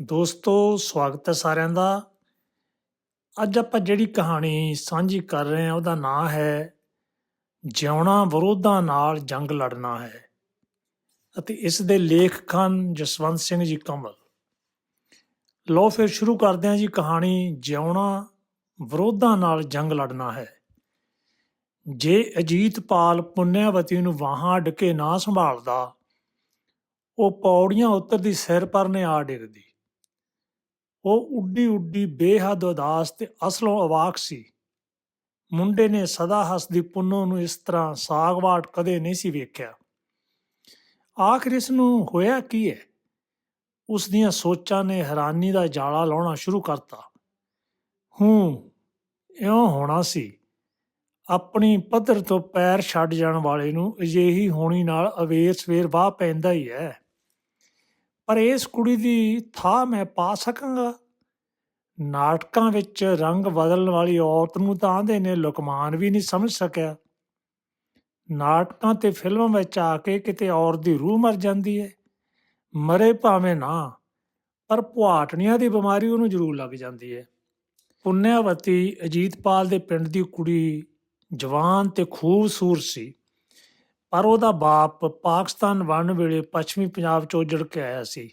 ਦੋਸਤੋ, ਸਵਾਗਤ ਹੈ ਸਾਰਿਆਂ ਦਾ। ਅੱਜ ਆਪਾਂ ਜਿਹੜੀ ਕਹਾਣੀ ਸਾਂਝੀ ਕਰ ਰਹੇ ਹਾਂ, ਉਹਦਾ ਨਾਂ ਹੈ, ਜਿਉਣਾ ਵਿਰੋਧਾਂ ਨਾਲ ਜੰਗ ਲੜਨਾ ਹੈ। ਅਤੇ ਇਸ ਦੇ ਲੇਖਕ ਹਨ ਜਸਵੰਤ ਸਿੰਘ ਜੀ ਕਮਲ। ਲੋ ਫਿਰ ਸ਼ੁਰੂ ਕਰਦੇ ਹਾਂ ਜੀ ਕਹਾਣੀ, ਜਿਉਣਾ ਵਿਰੋਧਾਂ ਨਾਲ ਜੰਗ ਲੜਨਾ ਹੈ। ਜੇ ਅਜੀਤਪਾਲ ਪੁੰਨਿਆਵਤੀ ਨੂੰ ਵਾਹਾਂ ਅੱਡ ਕੇ ਨਾ ਸੰਭਾਲਦਾ, ਉਹ ਪੌੜੀਆਂ ਉਤਰਦੀ ਸਿਰ ਪਰ ਨੇ ਆ ਡਿੱਗਦੀ। ਉਹ ਉੱਡੀ ਉੱਡੀ ਬੇਹੱਦ ਉਦਾਸ ਤੇ ਅਸਲੋਂ ਅਵਾਕ ਸੀ। ਮੁੰਡੇ ਨੇ ਸਦਾ ਹੱਸਦੀ ਪੁੰਨੋ ਨੂੰ ਇਸ ਤਰ੍ਹਾਂ ਸਾਗਵਾਟ ਕਦੇ ਨਹੀਂ ਸੀ ਵੇਖਿਆ। ਆਖਰ ਇਸ ਨੂੰ ਹੋਇਆ ਕੀ ਹੈ? ਉਸ ਦੀਆਂ ਸੋਚਾਂ ਨੇ ਹੈਰਾਨੀ ਦਾ ਜਾਲਾ ਲਾਉਣਾ ਸ਼ੁਰੂ ਕਰਤਾ। ਹੂੰ, ਇਉਂ ਹੋਣਾ ਸੀ। ਆਪਣੀ ਪੱਧਰ ਤੋਂ ਪੈਰ ਛੱਡ ਜਾਣ ਵਾਲੇ ਨੂੰ ਅਜਿਹੀ ਹੋਣੀ ਨਾਲ ਅਵੇਰ ਸਵੇਰ ਵਾਹ ਪੈਂਦਾ ਹੀ ਹੈ। ਪਰ ਇਸ ਕੁੜੀ ਦੀ ਥਾਂ ਮੈਂ ਪਾ ਸਕਾਂਗਾ। ਨਾਟਕਾਂ ਵਿੱਚ ਰੰਗ ਬਦਲਣ ਵਾਲੀ ਔਰਤ ਨੂੰ ਤਾਂ ਆਂਦੇ ਨੇ, ਲੁਕਮਾਨ ਵੀ ਨਹੀਂ ਸਮਝ ਸਕਿਆ। ਨਾਟਕਾਂ ਤੇ ਫਿਲਮਾਂ ਵਿੱਚ ਆ ਕੇ ਕਿਤੇ ਔਰਤ ਦੀ ਰੂਹ ਮਰ ਜਾਂਦੀ ਹੈ ਮਰੇ ਭਾਵੇਂ ਨਾ, ਪਰ ਪੁਆਟਣੀਆਂ ਦੀ ਬਿਮਾਰੀ ਉਹਨੂੰ ਜ਼ਰੂਰ ਲੱਗ ਜਾਂਦੀ ਹੈ ਪੁੰਨਿਆਵਤੀ ਅਜੀਤਪਾਲ ਦੇ ਪਿੰਡ ਦੀ ਕੁੜੀ ਜਵਾਨ ਤੇ ਖੂਬਸੂਰਤ ਸੀ। ਪਰ ਉਹਦਾ ਬਾਪ ਪਾਕਿਸਤਾਨ ਵੰਡ ਵੇਲੇ ਪੱਛਮੀ ਪੰਜਾਬ ਚੋਂ ਉੱਜੜ ਕੇ ਆਇਆ ਸੀ।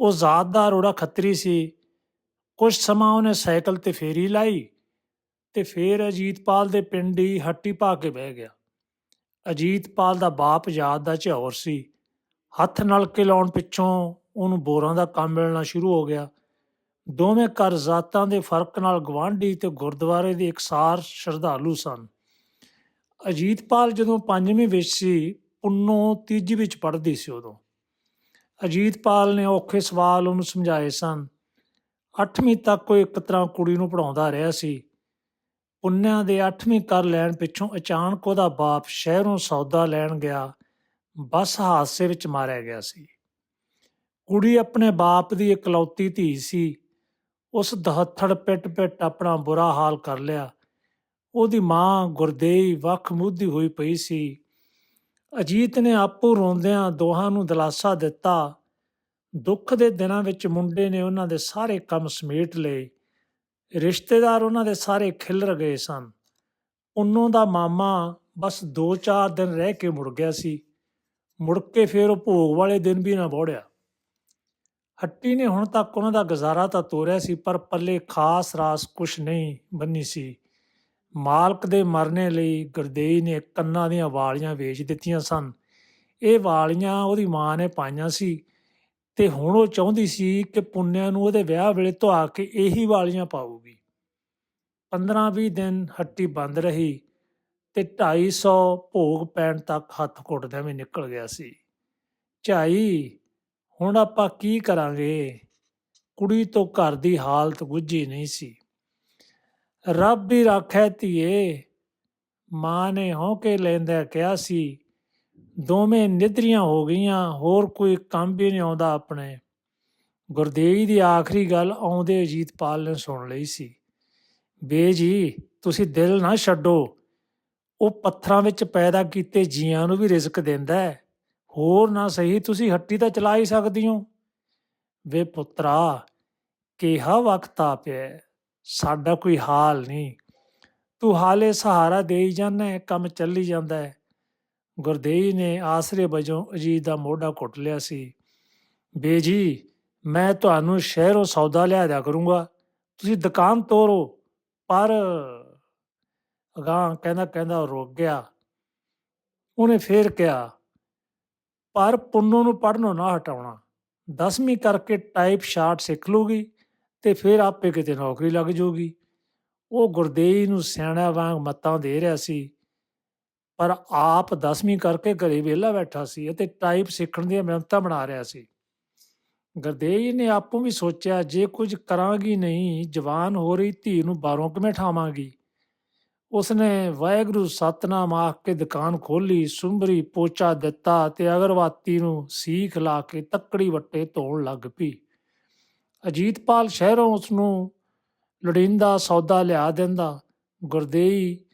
ਉਹ ਜ਼ਾਤ ਦਾ ਰੋੜਾ ਖੱਤਰੀ ਸੀ। ਕੁਝ ਸਮਾਂ ਉਹਨੇ ਸਾਈਕਲ ਤੇ ਫੇਰੀ ਲਾਈ ਤੇ ਫੇਰ ਅਜੀਤਪਾਲ ਦੇ ਪਿੰਡ ਹੀ ਹੱਟੀ ਪਾ ਕੇ ਬਹਿ ਗਿਆ। ਅਜੀਤਪਾਲ ਦਾ ਬਾਪ ਯਾਦ ਦਾ ਝੌਰ ਸੀ। ਹੱਥ ਨਲਕੇ ਲਾਉਣ ਪਿੱਛੋਂ ਉਹਨੂੰ ਬੋਰਾਂ ਦਾ ਕੰਮ ਮਿਲਣਾ ਸ਼ੁਰੂ ਹੋ ਗਿਆ। ਦੋਵੇਂ ਘਰ ਜ਼ਾਤਾਂ ਦੇ ਫ਼ਰਕ ਨਾਲ ਗਵਾਂਢੀ ਤੇ ਗੁਰਦੁਆਰੇ ਦੇ ਇਕਸਾਰ ਸ਼ਰਧਾਲੂ ਸਨ। ਅਜੀਤਪਾਲ ਜਦੋਂ ਪੰਜਵੀਂ ਵਿੱਚ ਸੀ, ਪੁੰਨੋ ਤੀਜੀ ਵਿੱਚ ਪੜ੍ਹਦੀ ਸੀ ਉਦੋਂ। ਅਜੀਤਪਾਲ ਨੇ ਔਖੇ ਸਵਾਲ ਉਹਨੂੰ ਸਮਝਾਏ ਸਨ। 8ਵੀਂ ਤੱਕ ਉਹ ਇੱਕ ਤਰ੍ਹਾਂ ਕੁੜੀ ਨੂੰ ਪੜਾਉਂਦਾ ਰਿਹਾ ਸੀ। ਪੁੰਨਿਆਂ ਦੇ 8ਵੀਂ ਕਰ ਲੈਣ ਪਿੱਛੋਂ ਅਚਾਨਕ ਉਹਦਾ ਬਾਪ ਸ਼ਹਿਰੋਂ ਸੌਦਾ ਲੈਣ ਗਿਆ, ਬੱਸ ਹਾਦਸੇ ਵਿੱਚ ਮਾਰਿਆ ਗਿਆ ਸੀ। ਕੁੜੀ ਆਪਣੇ ਬਾਪ ਦੀ ਇਕਲੌਤੀ ਧੀ ਸੀ। ਉਸ ਦਹੱਥੜ ਪਿੱਟ ਪਿੱਟ ਆਪਣਾ ਬੁਰਾ ਹਾਲ ਕਰ ਲਿਆ। ਉਹਦੀ ਮਾਂ ਗੁਰਦੇਈ ਵੱਖ ਮੁੱਧੀ ਹੋਈ ਪਈ ਸੀ। ਅਜੀਤ ਨੇ ਆਪੋ ਰੋਂਦਿਆਂ ਦੋਹਾਂ ਨੂੰ ਦਿਲਾਸਾ ਦਿੱਤਾ। ਦੁੱਖ ਦੇ ਦਿਨਾਂ ਵਿੱਚ ਮੁੰਡੇ ਨੇ ਉਹਨਾਂ ਦੇ ਸਾਰੇ ਕੰਮ ਸਮੇਟ ਲਏ। ਰਿਸ਼ਤੇਦਾਰ ਉਹਨਾਂ ਦੇ ਸਾਰੇ ਖਿਲਰ ਗਏ ਸਨ। ਉਹਨੋਂ ਦਾ ਮਾਮਾ ਬਸ 2-4 ਦਿਨ ਰਹਿ ਕੇ ਮੁੜ ਗਿਆ ਸੀ। ਮੁੜ ਕੇ ਫਿਰ ਉਹ ਭੋਗ ਵਾਲੇ ਦਿਨ ਵੀ ਨਾ ਬੋੜਿਆ ਹੱਟੀ ਨੇ ਹੁਣ ਤੱਕ ਉਹਨਾਂ ਦਾ ਗੁਜ਼ਾਰਾ ਤਾਂ ਤੋਰਿਆ ਸੀ, ਪਰ ਪੱਲੇ ਖਾਸ ਰਾਸ ਕੁਛ ਨਹੀਂ ਬੰਨੀ ਸੀ। ਮਾਲਕ ਦੇ ਮਰਨੇ ਲਈ ਗੁਰਦੇਈ ਨੇ ਕੰਨਾਂ ਦੀਆਂ ਵਾਲੀਆਂ ਵੇਚ ਦਿੱਤੀਆਂ ਸਨ। ਇਹ ਵਾਲੀਆਂ ਉਹਦੀ ਮਾਂ ਨੇ ਪਾਈਆਂ ਸੀ ਤੇ ਹੁਣ ਉਹ ਚਾਹੁੰਦੀ ਸੀ ਕਿ ਪੁੰਨਿਆ ਨੂੰ ਉਹਦੇ ਵਿਆਹ ਵੇਲੇ ਧਵਾ ਕੇ ਇਹੀ ਵਾਲੀਆਂ ਪਾਊਗੀ। 15-20 ਦਿਨ ਹੱਟੀ ਬੰਦ ਰਹੀ ਤੇ 250 ਭੋਗ ਪੈਣ ਤੱਕ ਹੱਥ ਘੁੱਟਦਿਆਂ ਵੀ ਨਿਕਲ ਗਿਆ ਸੀ। ਝਾਈ, ਹੁਣ ਆਪਾਂ ਕੀ ਕਰਾਂਗੇ? ਕੁੜੀ ਤੋਂ ਘਰ ਦੀ ਹਾਲਤ ਗੁੱਝੀ ਨਹੀਂ ਸੀ। ਰੱਬ ਵੀ ਰਾਖੈ ਧੀਏ। ਮਾਂ ਨੇ ਹੋ ਕੇ ਲੈਂਦਾ ਕਿਹਾ ਸੀ, ਦੋਵੇਂ ਨਿਦਰੀਆਂ ਹੋ ਗਈਆਂ, ਹੋਰ ਕੋਈ ਕੰਮ ਵੀ ਨਹੀਂ ਆਉਂਦਾ ਆਪਣੇ। ਗੁਰਦੇਵੀ ਦੀ ਆਖਰੀ ਗੱਲ ਆਉਂਦੇ ਅਜੀਤਪਾਲ ਨੇ ਸੁਣ ਲਈ ਸੀ। ਬੇ ਜੀ, ਤੁਸੀਂ ਦਿਲ ਨਾ ਛੱਡੋ। ਉਹ ਪੱਥਰਾਂ ਵਿੱਚ ਪੈਦਾ ਕੀਤੇ ਜੀਆਂ ਨੂੰ ਵੀ ਰਿਜ਼ਕ ਦਿੰਦਾ ਹੈ। ਹੋਰ ਨਾ ਸਹੀ, ਤੁਸੀਂ ਹੱਟੀ ਤਾਂ ਚਲਾ ਹੀ ਸਕਦੀ ਹੋ। ਵੇ ਪੁੱਤਰਾ, ਕਿਹਾ ਵਕਤ ਆ ਪਿਆ ਸਾਡਾ ਕੋਈ ਹਾਲ ਨਹੀਂ। ਤੂੰ ਹਾਲੇ ਸਹਾਰਾ ਦੇਈ ਜਾਂਦਾ ਹੈ, ਕੰਮ ਚੱਲੀ ਜਾਂਦਾ ਹੈ। ਗੁਰਦੇਈ ਨੇ ਆਸਰੇ ਵਜੋਂ ਅਜੀਤ ਦਾ ਮੋਢਾ ਘੁੱਟ ਲਿਆ ਸੀ। ਬੇਜੀ ਮੈਂ ਤੁਹਾਨੂੰ ਸ਼ਹਿਰੋਂ ਸੌਦਾ ਲਿਆ ਦਿਆ ਕਰੂੰਗਾ। ਤੁਸੀਂ ਦੁਕਾਨ ਤੋਰੋ, ਪਰ ਅਗਾਂ ਕਹਿੰਦਾ ਕਹਿੰਦਾ ਰੁਕ ਗਿਆ। ਉਹਨੇ ਫੇਰ ਕਿਹਾ, ਪਰ ਪੁੰਨੋ ਨੂੰ ਪੜਨੋਂ ਨਾ ਹਟਾਉਣਾ। 10ਵੀਂ ਕਰਕੇ ਟਾਈਪ ਸ਼ਾਰਟ ਸਿੱਖ ਲੂਗੀ ਤੇ ਫਿਰ ਆਪੇ ਕਿਤੇ ਨੌਕਰੀ ਲੱਗ ਜਾਊਗੀ ਉਹ ਗੁਰਦੇਈ ਨੂੰ ਸਿਆਣਾ ਵਾਂਗ ਮੱਤਾਂ ਦੇ ਰਿਹਾ ਸੀ, ਪਰ ਆਪ 10ਵੀਂ ਕਰਕੇ ਘਰੇ ਵਿਹਲਾ ਬੈਠਾ ਸੀ ਅਤੇ ਟਾਈਪ ਸਿੱਖਣ ਦੀਆਂ ਮਿਹਨਤਾਂ ਬਣਾ ਰਿਹਾ ਸੀ। ਗੁਰਦੇਈ ਨੇ ਆਪੋ ਵੀ ਸੋਚਿਆ, ਜੇ ਕੁਝ ਕਰਾਂਗੀ ਨਹੀਂ, ਜਵਾਨ ਹੋ ਰਹੀ ਧੀ ਨੂੰ ਬਾਹਰੋਂ ਕਿਵੇਂ ਠਾਵਾਂਗੀ? ਉਸਨੇ ਵਾਹਿਗੁਰੂ ਸਤਨਾਮ ਆਖ ਕੇ ਦੁਕਾਨ ਖੋਲੀ ਸੁੰਬਰੀ ਪੋਚਾ ਦਿੱਤਾ ਤੇ ਅਗਰਵਾਤੀ ਨੂੰ ਸੀਖ ਲਾ ਕੇ ਤੱਕੜੀ ਵੱਟੇ ਧੋਣ ਲੱਗ ਪਈ। ਅਜੀਤਪਾਲ ਸ਼ਹਿਰੋਂ ਉਸ ਨੂੰ ਲੋੜੀਂਦਾ ਸੌਦਾ ਲਿਆ ਦਿੰਦਾ। ਗੁਰਦੇਈ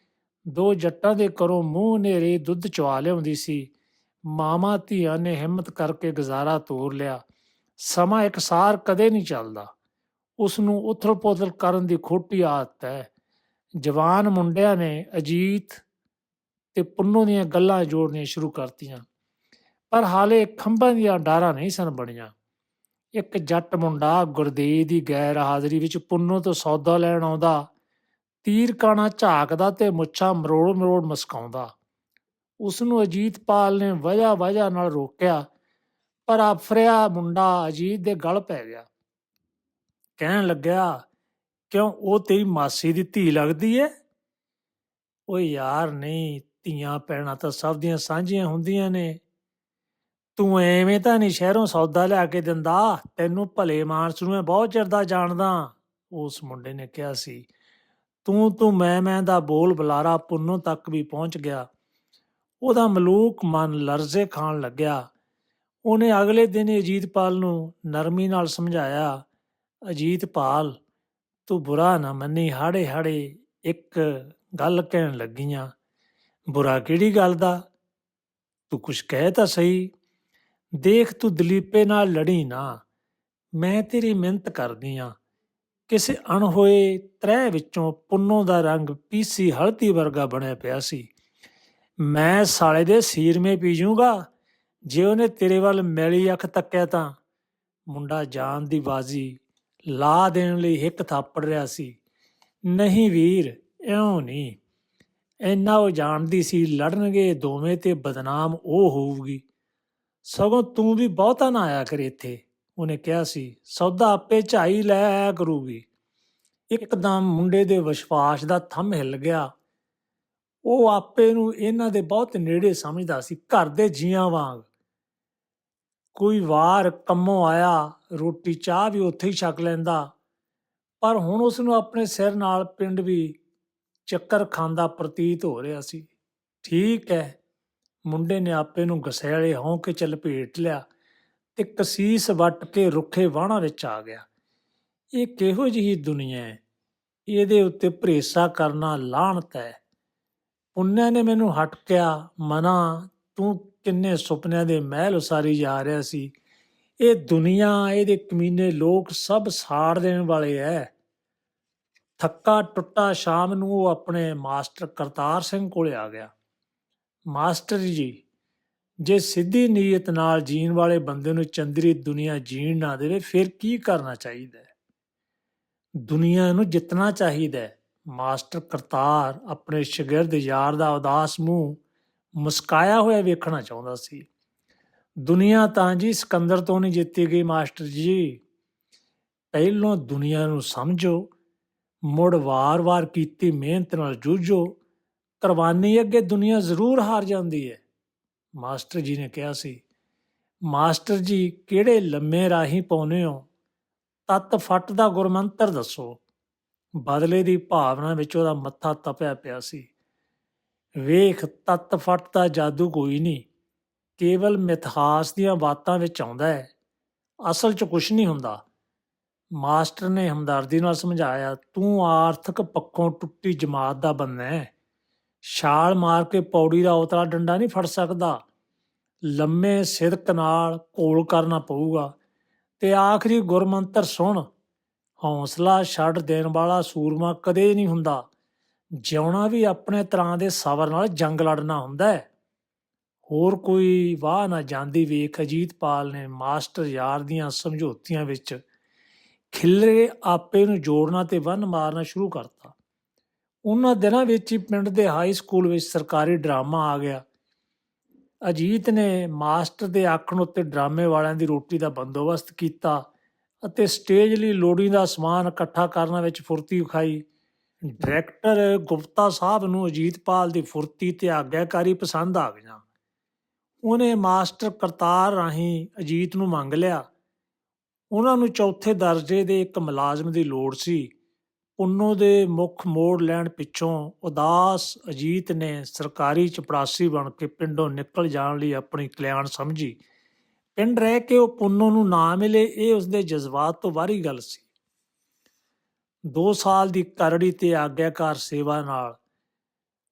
ਦੋ ਜੱਟਾਂ ਦੇ ਘਰੋਂ ਮੂੰਹ ਨੇਰੇ ਦੁੱਧ ਚਵਾ ਲਿਆਉਂਦੀ ਸੀ। ਮਾਮਾ ਧੀਆਂ ਨੇ ਹਿੰਮਤ ਕਰਕੇ ਗੁਜ਼ਾਰਾ ਤੋਰ ਲਿਆ। ਸਮਾਂ ਇਕਸਾਰ ਕਦੇ ਨਹੀਂ ਚੱਲਦਾ। ਉਸ ਨੂੰ ਉਥਲ-ਪੁਥਲ ਕਰਨ ਦੀ ਖੋਟੀ ਆਦਤ ਹੈ। ਜਵਾਨ ਮੁੰਡਿਆਂ ਨੇ ਅਜੀਤ ਤੇ ਪੁੰਨੂ ਦੀਆਂ ਗੱਲਾਂ ਜੋੜਨੀਆਂ ਸ਼ੁਰੂ ਕਰਤੀਆਂ। ਪਰ ਹਾਲੇ ਖੰਭਾਂ ਦੀਆਂ ਡਾਰਾਂ ਨਹੀਂ ਸਨ ਬਣੀਆਂ। ਇੱਕ ਜੱਟ ਮੁੰਡਾ ਗੁਰਦੇਵ ਦੀ ਗੈਰ ਹਾਜ਼ਰੀ ਵਿੱਚ ਪੁੰਨੂ ਤੋਂ ਸੌਦਾ ਲੈਣ ਆਉਂਦਾ, ਤੀਰ ਕਾਣਾ ਝਾਕਦਾ ਤੇ ਮੁੱਛਾਂ ਮਰੋੜ ਮਰੋੜ ਮਸਕਾਉਂਦਾ। ਉਸ ਨੂੰ ਅਜੀਤਪਾਲ ਨੇ ਵਜ੍ਹਾ ਵਜ੍ਹਾ ਨਾਲ ਰੋਕਿਆ, ਪਰ ਆਫਰਿਆ ਮੁੰਡਾ ਅਜੀਤ ਦੇ ਗਲ ਪੈ ਗਿਆ। ਕਹਿਣ ਲੱਗਿਆ, ਕਿਉਂ ਉਹ ਤੇਰੀ ਮਾਸੀ ਦੀ ਧੀ ਲੱਗਦੀ ਏ? ਓਏ ਯਾਰ, ਨਹੀਂ, ਧੀਆਂ ਪੈਣਾ ਤਾਂ ਸਭ ਦੀਆਂ ਸਾਂਝੀਆਂ ਹੁੰਦੀਆਂ ਨੇ। ਤੂੰ ਐਵੇਂ ਤਾਂ ਨਹੀਂ ਸ਼ਹਿਰੋਂ ਸੌਦਾ ਲਿਆ ਕੇ ਦਿੰਦਾ। ਤੈਨੂੰ ਭਲੇ ਮਾਨਸ ਨੂੰ ਮੈਂ ਬਹੁਤ ਚਿਰ ਦਾ ਜਾਣਦਾ। ਉਸ ਮੁੰਡੇ ਨੇ ਕਿਹਾ ਸੀ, ਤੂੰ ਤੂੰ, ਮੈਂ ਮੈਂ ਦਾ ਬੋਲ ਬੁਲਾਰਾ ਪੁੰਨੋ ਤੱਕ ਵੀ ਪਹੁੰਚ ਗਿਆ। ਉਹਦਾ ਮਲੂਕ ਮਨ ਲਰਜ਼ੇ ਖਾਣ ਲੱਗਿਆ। ਉਹਨੇ ਅਗਲੇ ਦਿਨ ਅਜੀਤਪਾਲ ਨੂੰ ਨਰਮੀ ਨਾਲ ਸਮਝਾਇਆ ਅਜੀਤਪਾਲ ਤੂੰ ਬੁਰਾ ਨਾ ਮੰਨੀ ਹਾੜੇ ਹਾੜੇ ਇੱਕ ਗੱਲ ਕਹਿਣ ਲੱਗੀਆਂ। ਬੁਰਾ ਕਿਹੜੀ ਗੱਲ ਦਾ? ਤੂੰ ਕੁਛ ਕਹਿ ਤਾਂ ਸਹੀ। ਦੇਖ ਤੂੰ ਦਲੀਪੇ ਨਾਲ ਲੜੀ ਨਾ, ਮੈਂ ਤੇਰੀ ਮਿਹਨਤ ਕਰਦੀ ਆ। ਕਿਸੇ ਅਣਹੋਏ ਤ੍ਰਹਿ ਵਿੱਚੋਂ ਪੁੰਨੋ ਦਾ ਰੰਗ ਪੀਸੀ ਹਲਦੀ ਵਰਗਾ ਬਣਿਆ ਪਿਆ ਸੀ। ਮੈਂ ਸਾਲੇ ਦੇ ਸੀਰਮੇ ਪੀ ਜੂੰਗਾ, ਜੇ ਉਹਨੇ ਤੇਰੇ ਵੱਲ ਮੈਲੀ ਅੱਖ ਤੱਕਿਆ ਤਾਂ। ਮੁੰਡਾ ਜਾਨ ਦੀ ਬਾਜ਼ੀ ਲਾ ਦੇਣ ਲਈ ਹਿੱਕ ਥਾਪੜ ਰਿਹਾ ਸੀ। ਨਹੀਂ ਵੀਰ, ਇਉਂ ਨਹੀਂ। ਇੰਨਾ ਉਹ ਜਾਣਦੀ ਸੀ ਲੜਨਗੇ ਦੋਵੇਂ ਤੇ ਬਦਨਾਮ ਉਹ ਹੋਊਗੀ। ਸਗੋਂ ਤੂੰ ਵੀ ਬਹੁਤਾ ਨਾ ਆਇਆ ਕਰ ਇੱਥੇ। ਉਹਨੇ ਕਿਹਾ ਸੀ, ਸੌਦਾ ਆਪੇ ਝਾਈ ਲੈ ਆਇਆ ਕਰੂਗੀ। ਇੱਕਦਮ ਮੁੰਡੇ ਦੇ ਵਿਸ਼ਵਾਸ ਦਾ ਥੰਮ ਹਿੱਲ ਗਿਆ। ਉਹ ਆਪੇ ਨੂੰ ਇਹਨਾਂ ਦੇ ਬਹੁਤ ਨੇੜੇ ਸਮਝਦਾ ਸੀ, ਘਰ ਦੇ ਜੀਆਂ ਵਾਂਗ। ਕੋਈ ਵਾਰ ਕੰਮੋਂ ਆਇਆ, ਰੋਟੀ ਚਾਹ ਵੀ ਉੱਥੇ ਹੀ ਛਕ ਲੈਂਦਾ। ਪਰ ਹੁਣ ਉਸ ਨੂੰ ਆਪਣੇ ਸਿਰ ਨਾਲ ਪਿੰਡ ਵੀ ਚੱਕਰ ਖਾਂਦਾ ਪ੍ਰਤੀਤ ਹੋ ਰਿਹਾ ਸੀ। ਠੀਕ ਹੈ ਮੁੰਡੇ ਨੇ ਆਪੇ ਨੂੰ ਗਸੈਲੇ ਹੌਂ ਕੇ ਚੱਲ ਭੇਟ ਲਿਆ ਤੇ ਕਸੀਸ ਵੱਟ ਕੇ ਰੁੱਖੇ ਵਾਹਣਾ ਵਿੱਚ ਆ ਗਿਆ। ਇਹ ਕਿਹੋ ਜਿਹੀ ਦੁਨੀਆ ਹੈ? ਇਹਦੇ ਉੱਤੇ ਭਰੇਸਾ ਕਰਨਾ ਲਾਹਣਤ ਹੈ। ਪੁੰਨਿਆ ਨੇ ਮੈਨੂੰ ਹਟਕਿਆ ਮਨਾ, ਤੂੰ ਕਿੰਨੇ ਸੁਪਨਿਆਂ ਦੇ ਮਹਿਲ ਉਸਾਰੀ ਜਾ ਰਿਹਾ ਸੀ। ਇਹ ਦੁਨੀਆ, ਇਹਦੇ ਕਮੀਨੇ ਲੋਕ ਸਭ ਸਾੜ ਦੇਣ ਵਾਲੇ ਐ। ਥੱਕਾ ਟੁੱਟਾ ਸ਼ਾਮ ਨੂੰ ਉਹ ਆਪਣੇ ਮਾਸਟਰ ਕਰਤਾਰ ਸਿੰਘ ਕੋਲੇ ਆ ਗਿਆ। ਮਾਸਟਰ ਜੀ, ਜੇ ਸਿੱਧੀ ਨੀਅਤ ਨਾਲ ਜੀਣ ਵਾਲੇ ਬੰਦੇ ਨੂੰ ਚੰਦਰੀ ਦੁਨੀਆ ਜੀਣ ਨਾ ਦੇਵੇ, ਫਿਰ ਕੀ ਕਰਨਾ ਚਾਹੀਦਾ ਹੈ? ਦੁਨੀਆ ਨੂੰ ਜਿੱਤਣਾ ਚਾਹੀਦਾ ਹੈ। ਮਾਸਟਰ ਕਰਤਾਰ ਆਪਣੇ ਸ਼ਾਗਿਰਦ ਯਾਰ ਦਾ ਉਦਾਸ ਮੂੰਹ ਮੁਸਕਾਇਆ ਹੋਇਆ ਵੇਖਣਾ ਚਾਹੁੰਦਾ ਸੀ। ਦੁਨੀਆ ਤਾਂ ਜੀ ਸਿਕੰਦਰ ਤੋਂ ਨਹੀਂ ਜਿੱਤੀ ਗਈ, ਮਾਸਟਰ ਜੀ। ਪਹਿਲੋਂ ਦੁਨੀਆ ਨੂੰ ਸਮਝੋ, ਮੁੜ ਵਾਰ-ਵਾਰ ਕੀਤੀ ਮਿਹਨਤ ਨਾਲ ਜੂਝੋ ਕੁਰਬਾਨੀ ਅੱਗੇ ਦੁਨੀਆ ਜ਼ਰੂਰ ਹਾਰ ਜਾਂਦੀ ਹੈ। ਮਾਸਟਰ ਜੀ ਨੇ ਕਿਹਾ ਸੀ, ਮਾਸਟਰ ਜੀ, ਕਿਹੜੇ ਲੰਮੇ ਰਾਹੀਂ ਪਾਉਨੇ ਹੋ? ਤਤ ਫੱਟ ਦਾ ਗੁਰਮੰਤਰ ਦੱਸੋ। ਬਦਲੇ ਦੀ ਭਾਵਨਾ ਵਿੱਚ ਉਹਦਾ ਮੱਥਾ ਤਪਿਆ ਪਿਆ ਸੀ। ਵੇਖ, ਤਤ ਫੱਟ ਦਾ ਜਾਦੂ ਕੋਈ ਨਹੀਂ। ਕੇਵਲ ਮਿਥਹਾਸ ਦੀਆਂ ਬਾਤਾਂ ਵਿੱਚ ਆਉਂਦਾ ਹੈ। ਅਸਲ 'ਚ ਕੁਝ ਨਹੀਂ ਹੁੰਦਾ। ਮਾਸਟਰ ਨੇ ਹਮਦਰਦੀ ਨਾਲ ਸਮਝਾਇਆ, ਤੂੰ ਆਰਥਿਕ ਪੱਖੋਂ ਟੁੱਟੀ ਜਮਾਤ ਦਾ ਬੰਦਾ ਹੈ। ਛਾਲ ਮਾਰ ਕੇ ਪੌੜੀ ਦਾ ਉਤਲਾ ਡੰਡਾ ਨਹੀਂ ਫੜ ਸਕਦਾ। ਲੰਮੇ ਸਿਰਕ ਨਾਲ ਕੋਲ ਕਰਨਾ ਪਊਗਾ ਤੇ ਆਖਰੀ ਗੁਰਮੰਤਰ ਸੁਣ, ਹੌਸਲਾ ਛੱਡ ਦੇਣ ਵਾਲਾ ਸੂਰਮਾ ਕਦੇ ਨਹੀਂ ਹੁੰਦਾ। ਜਿਉਣਾ ਵੀ ਆਪਣੇ ਤਰ੍ਹਾਂ ਦੇ ਸਬਰ ਨਾਲ ਜੰਗ ਲੜਨਾ ਹੁੰਦਾ ਹੈ। ਹੋਰ ਕੋਈ ਵਾਹ ਨਾ ਜਾਂਦੀ ਵੇਖ ਅਜੀਤਪਾਲ ਨੇ ਮਾਸਟਰ ਯਾਰ ਦੀਆਂ ਸਮਝੌਤੀਆਂ ਵਿੱਚ ਖਿਲਰੇ ਆਪੇ ਨੂੰ ਜੋੜਨਾ ਤੇ ਵੰਨ ਮਾਰਨਾ ਸ਼ੁਰੂ ਕਰਤਾ। ਉਹਨਾਂ ਦਿਨਾਂ ਵਿੱਚ ਹੀ ਪਿੰਡ ਦੇ ਹਾਈ ਸਕੂਲ ਵਿੱਚ ਸਰਕਾਰੀ ਡਰਾਮਾ ਆ ਗਿਆ। ਅਜੀਤ ਨੇ ਮਾਸਟਰ ਦੇ ਆਖਣ ਉੱਤੇ ਡਰਾਮੇ ਵਾਲਿਆਂ ਦੀ ਰੋਟੀ ਦਾ ਬੰਦੋਬਸਤ ਕੀਤਾ ਅਤੇ ਸਟੇਜ ਲਈ ਲੋੜੀਂਦਾ ਸਮਾਨ ਇਕੱਠਾ ਕਰਨ ਵਿੱਚ ਫੁਰਤੀ ਵਿਖਾਈ। ਡਾਇਰੈਕਟਰ ਗੁਪਤਾ ਸਾਹਿਬ ਨੂੰ ਅਜੀਤਪਾਲ ਦੀ ਫੁਰਤੀ ਤੇ ਆਗਿਆਕਾਰੀ ਪਸੰਦ ਆ ਗਈਆਂ। ਉਹਨੇ ਮਾਸਟਰ ਕਰਤਾਰ ਰਾਹੀਂ ਅਜੀਤ ਨੂੰ ਮੰਗ ਲਿਆ। ਉਹਨਾਂ ਨੂੰ ਚੌਥੇ ਦਰਜੇ ਦੇ ਇੱਕ ਮੁਲਾਜ਼ਮ ਦੀ ਲੋੜ ਸੀ। ਪੁੰਨੋ ਦੇ ਮੁੱਖ ਮੋੜ ਲੈਣ ਪਿੱਛੋਂ ਉਦਾਸ ਅਜੀਤ ਨੇ ਸਰਕਾਰੀ ਚਪੜਾਸੀ ਬਣ ਕੇ ਪਿੰਡੋਂ ਨਿਕਲ ਜਾਣ ਲਈ ਆਪਣੀ ਕਲਿਆਣ ਸਮਝੀ। ਪਿੰਡ ਰਹਿ ਕੇ ਉਹ ਪੁੰਨੋ ਨੂੰ ਨਾ ਮਿਲੇ, ਇਹ ਉਸਦੇ ਜਜ਼ਬਾਤ ਤੋਂ ਬਾਹਰੀ ਗੱਲ ਸੀ। 2 ਸਾਲ ਦੀ ਕਰੜੀ ਤੇ ਆਗਿਆਕਾਰ ਸੇਵਾ ਨਾਲ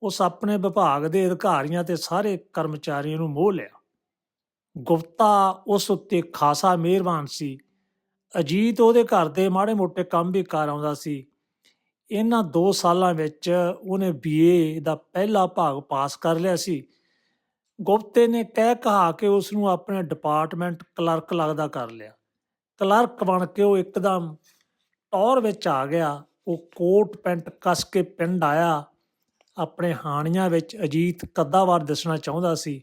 ਉਸ ਆਪਣੇ ਵਿਭਾਗ ਦੇ ਅਧਿਕਾਰੀਆਂ ਤੇ ਸਾਰੇ ਕਰਮਚਾਰੀਆਂ ਨੂੰ ਮੋਹ ਲਿਆ। ਗੁਪਤਾ ਉਸ ਉੱਤੇ ਖਾਸਾ ਮਿਹਰਬਾਨ ਸੀ। ਅਜੀਤ ਉਹਦੇ ਘਰ ਦੇ ਮਾੜੇ ਮੋਟੇ ਕੰਮ ਵੀ ਕਰ ਆਉਂਦਾ ਸੀ। ਇਹਨਾਂ 2 ਸਾਲਾਂ ਵਿੱਚ ਉਹਨੇ ਬੀਏ ਦਾ ਪਹਿਲਾ ਭਾਗ ਪਾਸ ਕਰ ਲਿਆ ਸੀ। ਗੁਪਤੇ ਨੇ ਕਹਿ ਕਹਾ ਕੇ ਉਸ ਨੂੰ ਆਪਣੇ ਡਿਪਾਰਟਮੈਂਟ ਕਲਰਕ ਲੱਗਦਾ ਕਰ ਲਿਆ। ਕਲਰਕ ਬਣ ਕੇ ਉਹ ਇੱਕਦਮ ਟੌਰ ਵਿੱਚ ਆ ਗਿਆ। ਉਹ ਕੋਟ ਪੈਂਟ ਕੱਸ ਕੇ ਪਿੰਡ ਆਇਆ। ਆਪਣੇ ਹਾਣੀਆਂ ਵਿੱਚ ਅਜੀਤ ਕੱਦਾਵਾਰ ਦਿਸਣਾ ਚਾਹੁੰਦਾ ਸੀ।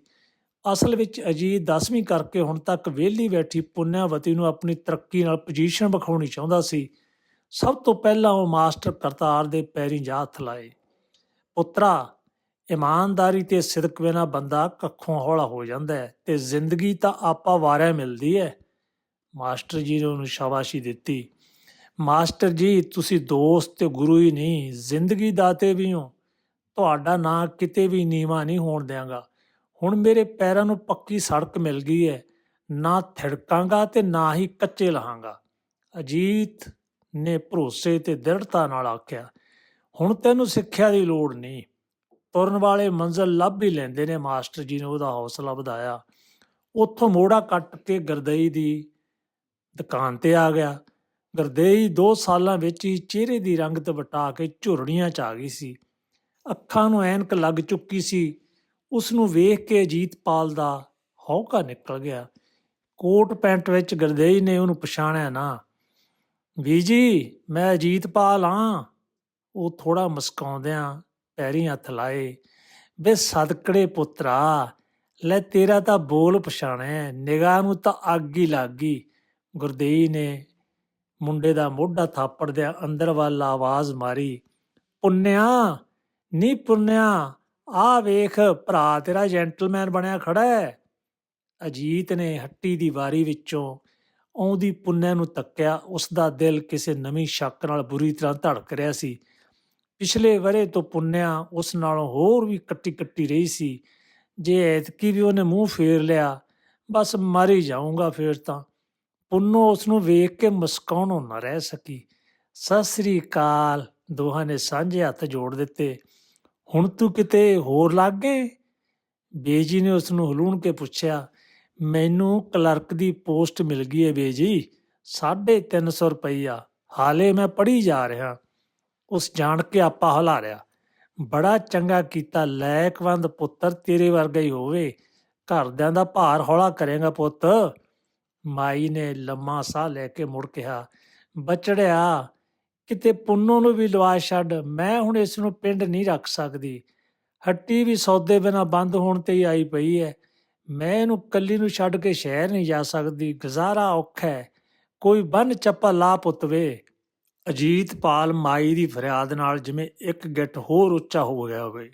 ਅਸਲ ਵਿੱਚ ਅਜੀਤ 10ਵੀਂ ਕਰਕੇ ਹੁਣ ਤੱਕ ਵਿਹਲੀ ਬੈਠੀ ਪੁੰਨਿਆਵਤੀ ਨੂੰ ਆਪਣੀ ਤਰੱਕੀ ਨਾਲ ਪੋਜੀਸ਼ਨ ਵਿਖਾਉਣੀ ਚਾਹੁੰਦਾ ਸੀ। ਸਭ ਤੋਂ ਪਹਿਲਾਂ ਉਹ ਮਾਸਟਰ ਕਰਤਾਰ ਦੇ ਪੈਰੀ ਜਾ ਹੱਥ ਲਾਏ। ਪੁੱਤਰਾ, ਇਮਾਨਦਾਰੀ ਤੇ ਸਿਦਕ ਬਿਨਾ ਬੰਦਾ ਕੱਖੋਂ ਹੌਲਾ ਹੋ ਜਾਂਦਾ ਹੈ ਤੇ ਜ਼ਿੰਦਗੀ ਤਾਂ ਆਪਾ ਵਾਰਿਆ ਮਿਲਦੀ ਹੈ। ਮਾਸਟਰ ਜੀ ਨੇ ਉਹਨੂੰ ਸ਼ਾਬਾਸ਼ੀ ਦਿੱਤੀ। ਮਾਸਟਰ ਜੀ, ਤੁਸੀਂ ਦੋਸਤ ਤੇ ਗੁਰੂ ਹੀ ਨਹੀਂ, ਜ਼ਿੰਦਗੀ ਦਾਤੇ ਵੀ ਹੋ। ਤੁਹਾਡਾ ਨਾਂ ਕਿਤੇ ਵੀ ਨੀਵਾ ਨਹੀਂ ਹੋਣ ਦਿਆਂਗਾ। ਹੁਣ ਮੇਰੇ ਪੈਰਾਂ ਨੂੰ ਪੱਕੀ ਸੜਕ ਮਿਲ ਗਈ ਹੈ। ਨਾ ਥਿੜਕਾਂਗਾ ਤੇ ਨਾ ਹੀ ਕੱਚੇ ਲਹਾਂਗਾ। ਅਜੀਤ ਨੇ ਭਰੋਸੇ ਤੇ ਦ੍ਰਿੜਤਾ ਨਾਲ ਆਖਿਆ, ਹੁਣ ਤੈਨੂੰ ਸਿੱਖਿਆ ਦੀ ਲੋੜ ਨਹੀਂ। ਤੁਰਨ ਵਾਲੇ ਮੰਜ਼ਲ ਲੱਭ ਹੀ ਲੈਂਦੇ ਨੇ ਮਾਸਟਰ ਜੀ ਨੇ ਉਹਦਾ ਹੌਸਲਾ ਵਧਾਇਆ। ਉੱਥੋਂ ਮੋੜਾ ਕੱਟ ਕੇ ਗਰਦਈ ਦੀ ਦੁਕਾਨ ਤੇ ਆ ਗਿਆ। ਗਰਦਈ 2 ਸਾਲਾਂ ਵਿੱਚ ਹੀ ਚਿਹਰੇ ਦੀ ਰੰਗਤ ਵਟਾ ਕੇ ਝੁਰੜੀਆਂ ਚ ਆ ਗਈ ਸੀ। ਅੱਖਾਂ ਨੂੰ ਐਨਕ ਲੱਗ ਚੁੱਕੀ ਸੀ। ਉਸ ਨੂੰ ਵੇਖ ਕੇ ਅਜੀਤਪਾਲ ਦਾ ਹੌਕਾ ਨਿਕਲ ਗਿਆ। ਕੋਟ ਪੈਂਟ ਵਿੱਚ ਗਰਦਈ ਨੇ ਉਹਨੂੰ ਪਛਾਣਿਆ ਨਾ। ਵੀ ਜੀ, ਮੈਂ ਅਜੀਤਪਾਲ ਹਾਂ ਉਹ ਥੋੜਾ ਮੁਸਕਾਉਂਦਿਆਂ ਪੈਰੀਂ ਹੱਥ ਲਾਏ, ਵੇ ਸਦਕੜੇ ਪੁੱਤਰਾ, ਲੈ ਤੇਰਾ ਤਾਂ ਬੋਲ ਪਛਾਣਿਆ ਨਿਗਾਹ ਨੂੰ ਤਾਂ ਅੱਗ ਹੀ ਲੱਗ ਗਈ। ਗੁਰਦੇਈ ਨੇ ਮੁੰਡੇ ਦਾ ਮੋਢਾ ਥਾਪੜਦਿਆਂ ਅੰਦਰ ਵੱਲ ਆਵਾਜ਼ ਮਾਰੀ, ਪੁੰਨਿਆ, ਨੀ ਪੁੰਨਿਆ ਆ ਵੇਖ, ਭਰਾ ਤੇਰਾ ਜੈਂਟਲਮੈਨ ਬਣਿਆ ਖੜਾ। ਹੈ ਅਜੀਤ ਨੇ ਹੱਟੀ ਦੀ ਵਾਰੀ ਵਿੱਚੋਂ ਆਉਂਦੀ ਪੁੰਨਿਆ ਨੂੰ ਤੱਕਿਆ ਉਸ ਦਾ ਦਿਲ ਕਿਸੇ ਨਵੀਂ ਸ਼ੱਕ ਨਾਲ ਬੁਰੀ ਤਰ੍ਹਾਂ ਧੜਕ ਰਿਹਾ ਸੀ। ਪਿਛਲੇ ਵਰੇ ਤੋਂ ਪੁੰਨਿਆ ਉਸ ਨਾਲੋਂ ਹੋਰ ਵੀ ਕੱਟੀ ਕੱਟੀ ਰਹੀ ਸੀ। ਜੇ ਐਤਕੀ ਵੀ ਉਹਨੇ ਮੂੰਹ ਫੇਰ ਲਿਆ, ਬਸ ਮਰ ਹੀ ਜਾਊਂਗਾ ਫੇਰ ਤਾਂ। ਪੁੰਨੋ ਉਸ ਨੂੰ ਵੇਖ ਕੇ ਮੁਸਕਾਉਣੋਂ ਨਾ ਰਹਿ ਸਕੀ। ਸਤਿ ਸ੍ਰੀ ਅਕਾਲ। ਦੋਹਾਂ ਨੇ ਸਾਂਝੇ ਹੱਥ ਜੋੜ ਦਿੱਤੇ। ਹੁਣ ਤੂੰ ਕਿਤੇ ਹੋਰ ਲੱਗ ਗਏ? ਬੇਜੀ ਨੇ ਉਸ ਨੂੰ ਹਲੂਣ ਕੇ ਪੁੱਛਿਆ ਮੈਨੂੰ ਕਲਰਕ ਦੀ ਪੋਸਟ ਮਿਲ ਗਈ ਹੈ ਬੇਜੀ 350 ਰੁਪਈਆ। ਹਾਲੇ ਮੈਂ ਪੜ੍ਹੀ ਜਾ ਰਿਹਾ। ਉਸ ਜਾਣ ਕੇ ਆਪਾ ਹਲਾਰਿਆ। ਬੜਾ ਚੰਗਾ ਕੀਤਾ, ਲੈਕਵੰਦ ਪੁੱਤਰ ਤੇਰੇ ਵਰਗਾ ਹੀ ਹੋਵੇ। ਘਰਦਿਆਂ ਦਾ ਭਾਰ ਹੌਲਾ ਕਰੇਗਾ ਪੁੱਤ। ਮਾਈ ਨੇ ਲੰਮਾ ਸਾਹ ਲੈ ਕੇ ਮੁੜ ਕਿਹਾ, ਬਚੜਿਆ, ਕਿਤੇ ਪੁੰਨੋ ਨੂੰ ਵੀ ਲਵਾ ਛੱਡ, ਮੈਂ ਹੁਣ ਇਸ ਨੂੰ ਪਿੰਡ ਨਹੀਂ ਰੱਖ ਸਕਦੀ। ਹੱਟੀ ਵੀ ਸੌਦੇ ਬਿਨਾ ਬੰਦ ਹੋਣ ਤੇ ਹੀ ਆਈ ਪਈ ਹੈ। ਮੈਂ ਇਹਨੂੰ ਕੱਲੀ ਨੂੰ ਛੱਡ ਕੇ ਸ਼ਹਿਰ ਨਹੀਂ ਜਾ ਸਕਦੀ, ਗੁਜ਼ਾਰਾ ਔਖਾ ਹੈ। ਕੋਈ ਬੰਨ ਚੱਪਾ ਲਾ ਪੁੱਤ ਅਜੀਤ ਪਾਲ ਮਾਈ ਦੀ ਫਰਿਆਦ ਨਾਲ ਜਿਵੇਂ ਇੱਕ ਗਿੱਟ ਹੋਰ ਉੱਚਾ ਹੋ ਗਿਆ ਹੋਵੇ।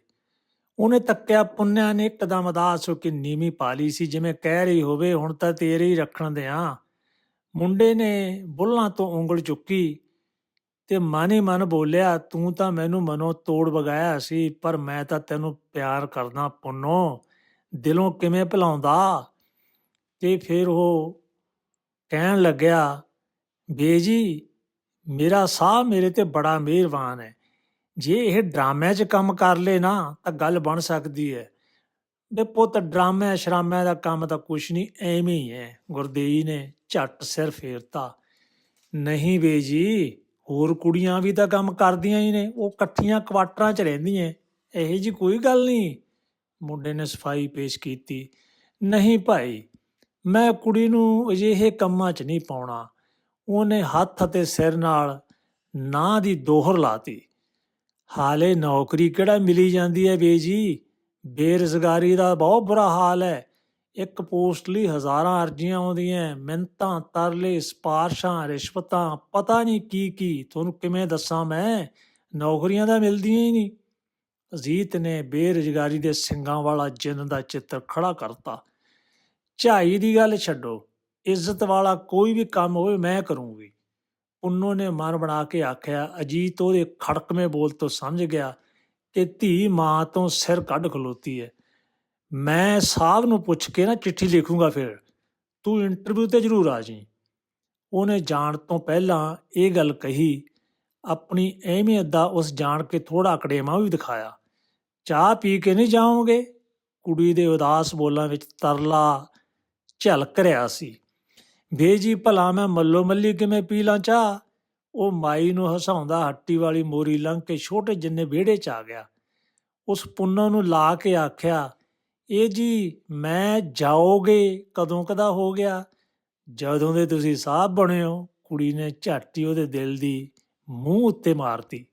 ਉਹਨੇ ਤੱਕਿਆ ਪੁੰਨਿਆ ਨੇ ਇੱਕਦਮ ਉਦਾਸ ਹੋ ਕੇ ਨੀਵੀਂ ਪਾ ਲਈ ਸੀ, ਜਿਵੇਂ ਕਹਿ ਰਹੀ ਹੋਵੇ, ਹੁਣ ਤਾਂ ਤੇਰੇ ਹੀ ਰੱਖਣ ਦਿਆਂ। ਮੁੰਡੇ ਨੇ ਬੁੱਲਾਂ ਤੋਂ ਉਂਗਲ ਚੁੱਕੀ ਤੇ ਮਾਨੇ ਮਨ ਬੋਲਿਆ, ਤੂੰ ਤਾਂ ਮੈਨੂੰ ਮਨੋਂ ਤੋੜ ਵਗਾਇਆ ਸੀ, ਪਰ ਮੈਂ ਤਾਂ ਤੈਨੂੰ ਪਿਆਰ ਕਰਦਾ ਪੁੰਨੋ। ਦਿਲੋਂ ਕਿਵੇਂ ਭੁਲਾਉਂਦਾ? ਤੇ ਫਿਰ ਉਹ ਕਹਿਣ ਲੱਗਿਆ ਬੇਜੀ ਮੇਰਾ ਸਾਹ ਮੇਰੇ ਤੇ ਬੜਾ ਮਿਹਰਬਾਨ ਹੈ। ਜੇ ਇਹ ਡਰਾਮਿਆਂ 'ਚ ਕੰਮ ਕਰ ਲੇ ਨਾ, ਤਾਂ ਗੱਲ ਬਣ ਸਕਦੀ ਹੈ। ਬੇ ਪੁੱਤ, ਡਰਾਮਿਆਂ ਸ਼ਰਾਮਿਆਂ ਦਾ ਕੰਮ ਤਾਂ ਕੁਛ ਨਹੀਂ, ਐਵੇਂ ਹੀ ਹੈ। ਗੁਰਦੇਈ ਨੇ ਝੱਟ ਸਿਰ ਫੇਰਤਾ। ਨਹੀਂ ਬੇਜੀ ਹੋਰ ਕੁੜੀਆਂ ਵੀ ਤਾਂ ਕੰਮ ਕਰਦੀਆਂ ਹੀ ਨੇ। ਉਹ ਇਕੱਠੀਆਂ ਕੁਆਟਰਾਂ 'ਚ ਰਹਿੰਦੀਆਂ। ਇਹੋ ਜੀ ਕੋਈ ਗੱਲ ਨਹੀਂ। ਮੁੰਡੇ ਨੇ ਸਫ਼ਾਈ ਪੇਸ਼ ਕੀਤੀ, ਨਹੀਂ ਭਾਈ, ਮੈਂ ਕੁੜੀ ਨੂੰ ਅਜਿਹੇ ਕੰਮਾਂ 'ਚ ਨਹੀਂ ਪਾਉਣਾ। ਉਹਨੇ ਹੱਥ ਅਤੇ ਸਿਰ ਨਾਲ ਨਾਂ ਦੀ ਦੋਹਰ ਲਾਤੀ। ਹਾਲੇ ਨੌਕਰੀ ਕਿਹੜਾ ਮਿਲੀ ਜਾਂਦੀ ਹੈ ਬੇਜੀ ਬੇਰੁਜ਼ਗਾਰੀ ਦਾ ਬਹੁਤ ਬੁਰਾ ਹਾਲ ਹੈ। ਇੱਕ ਪੋਸਟ ਲਈ ਹਜ਼ਾਰਾਂ ਅਰਜ਼ੀਆਂ ਆਉਂਦੀਆਂ ਮਿੰਤਾਂ ਤਰਲੇ ਸਪਾਰਸ਼ਾਂ ਰਿਸ਼ਵਤਾਂ, ਪਤਾ ਨਹੀਂ ਕੀ ਕੀ। ਤੁਹਾਨੂੰ ਕਿਵੇਂ ਦੱਸਾਂ ਮੈਂ? ਨੌਕਰੀਆਂ ਤਾਂ ਮਿਲਦੀਆਂ ਹੀ ਨਹੀਂ। ਅਜੀਤ ਨੇ ਬੇਰੁਜ਼ਗਾਰੀ ਦੇ ਸਿੰਘਾਂ ਵਾਲਾ ਜਿੰਨ ਦਾ ਚਿੱਤਰ ਖੜਾ ਕਰਤਾ। ਝਾਈ ਦੀ ਗੱਲ ਛੱਡੋ, ਇੱਜ਼ਤ ਵਾਲਾ ਕੋਈ ਵੀ ਕੰਮ ਹੋਵੇ ਮੈਂ ਕਰੂੰਗੀ। ਪੁੰਨੋ ਨੇ ਮਨ ਬਣਾ ਕੇ ਆਖਿਆ, ਅਜੀਤ ਉਹਦੇ ਖੜਕਵੇਂ ਬੋਲ ਤੋਂ ਸਮਝ ਗਿਆ ਕਿ ਧੀ ਮਾਂ ਤੋਂ ਸਿਰ ਕੱਢ ਖਲੋਤੀ ਹੈ। ਮੈਂ ਸਾਹਿਬ ਨੂੰ ਪੁੱਛ ਕੇ ਨਾ ਚਿੱਠੀ ਲਿਖੂੰਗਾ ਫਿਰ। ਤੂੰ ਇੰਟਰਵਿਊ ਤੇ ਜ਼ਰੂਰ ਆ ਜੀ ਉਹਨੇ ਜਾਣ ਤੋਂ ਪਹਿਲਾਂ ਇਹ ਗੱਲ ਕਹੀ, ਆਪਣੀ ਅਹਿਮੀਅਤ ਦਾ ਉਸ ਜਾਣ ਕੇ ਥੋੜਾ ਅਕੜੇਮਾ ਵੀ ਦਿਖਾਇਆ। ਚਾਹ ਪੀ ਕੇ ਨਹੀਂ ਜਾਓਗੇ? ਕੁੜੀ ਦੇ ਉਦਾਸ ਬੋਲਾਂ ਵਿੱਚ ਤਰਲਾ ਝਲਕ ਰਿਹਾ ਸੀ। ਵੇ ਜੀ, ਭਲਾ ਮੈਂ ਮੱਲੋ ਮੱਲੀ ਕਿਵੇਂ ਪੀ ਲਾਂ ਚਾਹ? ਉਹ ਮਾਈ ਨੂੰ ਹਸਾਉਂਦਾ ਹੱਟੀ ਵਾਲੀ ਮੋਰੀ ਲੰਘ ਕੇ ਛੋਟੇ ਜਿੰਨੇ ਵਿਹੜੇ 'ਚ ਆ ਗਿਆ। ਉਸ ਪੁੰਨੋ ਨੂੰ ਲਾ ਕੇ ਆਖਿਆ, ਇਹ ਜੀ, ਮੈਂ ਜਾਓਗੇ ਕਦੋਂ ਕਦਾ ਹੋ ਗਿਆ? ਜਦੋਂ ਦੇ ਤੁਸੀਂ ਸਾਹਬ ਬਣੇ ਹੋ? ਕੁੜੀ ਨੇ ਝਾਟੀ ਉਹਦੇ ਦਿਲ ਦੀ ਮੂੰਹ ਉੱਤੇ ਮਾਰਤੀ।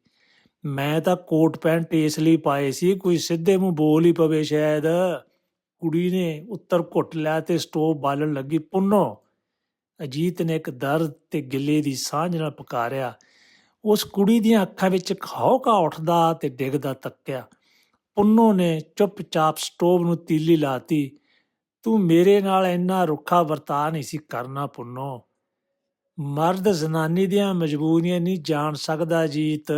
ਮੈਂ ਤਾਂ ਕੋਟ ਪੈਂਟ ਇਸ ਲਈ ਪਾਏ ਸੀ, ਕੋਈ ਸਿੱਧੇ ਮੂੰਹ ਬੋਲ ਹੀ ਪਵੇ ਸ਼ਾਇਦ। ਕੁੜੀ ਨੇ ਉੱਤਰ ਘੁੱਟ ਲਿਆ ਤੇ ਸਟੋਵ ਬਾਲਣ ਲੱਗੀ, ਪੁੰਨੋ। ਅਜੀਤ ਨੇ ਇੱਕ ਦਰਦ ਤੇ ਗਿੱਲੇ ਦੀ ਸਾਂਝ ਨਾਲ ਪੁਕਾਰਿਆ। ਉਸ ਕੁੜੀ ਦੀਆਂ ਅੱਖਾਂ ਵਿੱਚ ਖੌਕਾ ਉੱਠਦਾ ਤੇ ਡਿੱਗਦਾ ਤੱਕਿਆ। ਪੁੰਨੋ ਨੇ ਚੁੱਪਚਾਪ ਸਟੋਵ ਨੂੰ ਤੀਲੀ ਲਾਤੀ, ਤੂੰ ਮੇਰੇ ਨਾਲ ਇੰਨਾ ਰੁੱਖਾ ਵਰਤਾ ਨਹੀਂ ਸੀ ਕਰਨਾ, ਪੁੰਨੋ। ਮਰਦ ਜ਼ਨਾਨੀ ਦੀਆਂ ਮਜਬੂਰੀਆਂ ਨਹੀਂ ਜਾਣ ਸਕਦਾ ਜੀਤ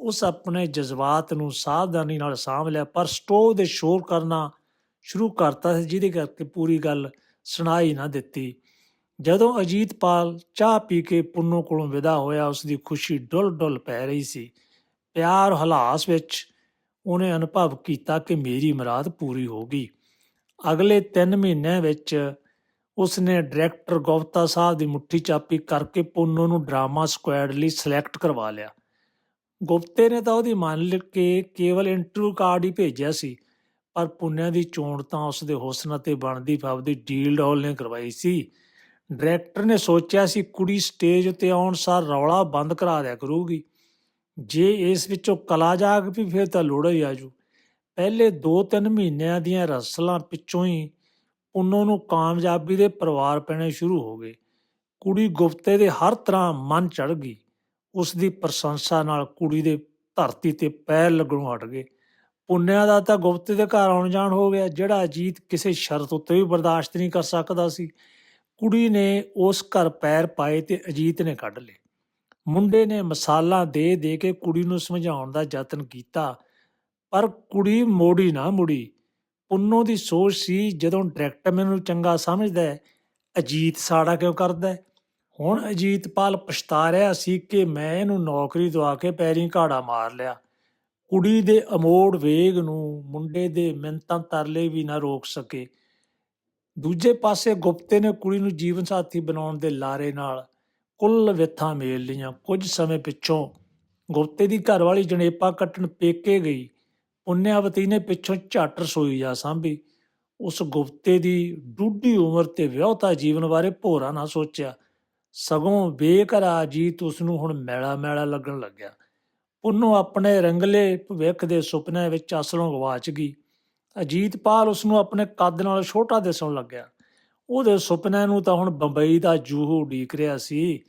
ਉਸ ਆਪਣੇ ਜਜ਼ਬਾਤ ਨੂੰ ਸਾਵਧਾਨੀ ਨਾਲ ਸਾਂਭ ਲਿਆ, ਪਰ ਸਟੋਵ ਦੇ ਸ਼ੋਰ ਕਰਨਾ ਸ਼ੁਰੂ ਕਰਤਾ ਸੀ, ਜਿਹਦੇ ਕਰਕੇ ਪੂਰੀ ਗੱਲ ਸੁਣਾਈ ਨਾ ਦਿੱਤੀ। ਜਦੋਂ ਅਜੀਤਪਾਲ ਚਾਹ ਪੀ ਕੇ ਪੁੰਨੋ ਕੋਲੋਂ ਵਿਦਾ ਹੋਇਆ ਉਸ ਦੀ ਖੁਸ਼ੀ ਡੁੱਲ ਡੁੱਲ ਪੈ ਰਹੀ ਸੀ। ਪਿਆਰ ਹਲਾਸ ਵਿੱਚ ਉਹਨੇ ਅਨੁਭਵ ਕੀਤਾ ਕਿ ਮੇਰੀ ਮੁਰਾਦ ਪੂਰੀ ਹੋ ਗਈ। ਅਗਲੇ 3 ਮਹੀਨਿਆਂ ਵਿੱਚ ਉਸਨੇ ਡਾਇਰੈਕਟਰ ਗੁਪਤਾ ਸਾਹਿਬ ਦੀ ਮੁੱਠੀ ਚਾਪੀ ਕਰਕੇ ਪੁੰਨੋ ਨੂੰ ਡਰਾਮਾ ਸਕੁਐਡ ਲਈ ਸਿਲੈਕਟ ਕਰਵਾ ਲਿਆ। ਗੁਪਤੇ ਨੇ ਤਾਂ ਉਹਦੀ ਮੰਨ ਲਿਖ ਕੇ ਕੇਵਲ ਇੰਟਰਵਿਊ ਕਾਰਡ ਹੀ ਭੇਜਿਆ ਸੀ, ਪਰ ਪੁੰਨਿਆ ਦੀ ਚੋਣ ਤਾਂ ਉਸਦੇ ਹੁਸਨ ਅਤੇ ਬਣਦੀ ਫਬਦੀ ਡੀਲ ਡੌਲ ਨੇ ਕਰਵਾਈ ਸੀ। ਡਾਇਰੈਕਟਰ ਨੇ ਸੋਚਿਆ ਸੀ ਕੁੜੀ ਸਟੇਜ ਉੱਤੇ ਆਉਣ ਸਾਰ ਰੌਲਾ ਬੰਦ ਕਰਾ ਦਿਆ ਕਰੂਗੀ। ਜੇ ਇਸ ਵਿੱਚੋਂ ਕਲਾ ਜਾਗ ਵੀ ਫਿਰ ਤਾਂ ਲੋੜ ਹੀ ਆਜੂ ਪਹਿਲੇ 2-3 ਮਹੀਨਿਆਂ ਦੀਆਂ ਰਸਲਾਂ ਪਿੱਛੋਂ ਹੀ ਪੁੰਨੋ ਨੂੰ ਕਾਮਯਾਬੀ ਦੇ ਪਰਿਵਾਰ ਪੈਣੇ ਸ਼ੁਰੂ ਹੋ ਗਏ। ਕੁੜੀ ਗੁਪਤੇ ਦੇ ਹਰ ਤਰ੍ਹਾਂ ਮਨ ਚੜ ਗਈ। ਉਸ ਦੀ ਪ੍ਰਸ਼ੰਸਾ ਨਾਲ ਕੁੜੀ ਦੇ ਧਰਤੀ ਤੇ ਪੈਰ ਲੱਗਣੋਂ ਹਟ ਗਏ। ਪੁੰਨਿਆ ਦਾ ਤਾਂ ਗੁਪਤ ਦੇ ਘਰ ਆਉਣ ਜਾਣ ਹੋ ਗਿਆ, ਜਿਹੜਾ ਅਜੀਤ ਕਿਸੇ ਸ਼ਰਤ ਉੱਤੇ ਵੀ ਬਰਦਾਸ਼ਤ ਨਹੀਂ ਕਰ ਸਕਦਾ ਸੀ। ਕੁੜੀ ਨੇ ਉਸ ਘਰ ਪੈਰ ਪਾਏ ਤੇ ਅਜੀਤ ਨੇ ਕੱਢ ਲਏ। ਮੁੰਡੇ ਨੇ ਮਸਾਲਾ ਦੇ ਦੇ ਕੇ ਕੁੜੀ ਨੂੰ ਸਮਝਾਉਣ ਦਾ ਯਤਨ ਕੀਤਾ, ਪਰ ਕੁੜੀ ਮੋੜੀ ਨਾ ਮੁੜੀ। ਪੁੰਨੋ ਦੀ ਸੋਚ ਸੀ, ਜਦੋਂ ਡਾਇਰੈਕਟਰ ਮੈਨੂੰ ਚੰਗਾ ਸਮਝਦਾ ਹੈ, ਅਜੀਤ ਸਾੜਾ ਕਿਉਂ ਕਰਦਾ ਹੈ? ਹੁਣ ਅਜੀਤਪਾਲ ਪਛਤਾ ਰਿਹਾ ਸੀ ਕਿ ਮੈਂ ਇਹਨੂੰ ਨੌਕਰੀ ਦਵਾ ਕੇ ਪੈਰੀਂ ਘਾੜਾ ਮਾਰ ਲਿਆ। ਕੁੜੀ ਦੇ ਅਮੋੜ ਵੇਗ ਨੂੰ ਮੁੰਡੇ ਦੇ ਮਿੰਤਾਂ ਤਰਲੇ ਵੀ ਨਾ ਰੋਕ ਸਕੇ। ਦੂਜੇ ਪਾਸੇ ਗੁਪਤੇ ਨੇ ਕੁੜੀ ਨੂੰ ਜੀਵਨ ਸਾਥੀ ਬਣਾਉਣ ਦੇ ਲਾਰੇ ਨਾਲ ਕੁੱਲ ਵਿਥਾਂ ਮੇਲ ਲੀਆਂ ਕੁਝ ਸਮੇਂ ਪਿੱਛੋਂ ਗੁਪਤੇ ਦੀ ਘਰਵਾਲੀ ਜਣੇਪਾ ਕੱਟਣ ਪੇਕੇ ਗਈ। ਪੁੰਨਿਆਵਤੀ ਨੇ ਪਿੱਛੋਂ ਝੱਟ ਰਸੋਈ ਜਾ ਸਾਂਭੀ। ਉਸ ਗੁਪਤੇ ਦੀ ਡੂਢੀ ਉਮਰ ਤੇ ਵਿਆਹਤਾ ਜੀਵਨ ਬਾਰੇ ਭੋਰਾ ਨਾ ਸੋਚਿਆ। ਸਗੋਂ ਬੇਕਰਾ ਜੀਤ ਉਸ ਨੂੰ ਹੁਣ ਮੈਲਾ ਮੈਲਾ ਲੱਗਣ ਲੱਗਿਆ। ਪੁੰਨੋ ਆਪਣੇ ਰੰਗਲੇ ਭਵਿੱਖ ਦੇ ਸੁਪਨੇ ਵਿੱਚ ਅਸਲੋਂ ਗਵਾਚ ਗਈ। ਅਜੀਤਪਾਲ ਉਸ ਨੂੰ ਆਪਣੇ ਕੱਦ ਨਾਲ ਛੋਟਾ ਦਿਸਣ ਲੱਗਿਆ। ਉਹਦੇ ਸੁਪਨਿਆਂ ਨੂੰ ਤਾਂ ਹੁਣ ਬੰਬਈ ਦਾ ਜੂਹੂ ਉਡੀਕ ਰਿਹਾ ਸੀ,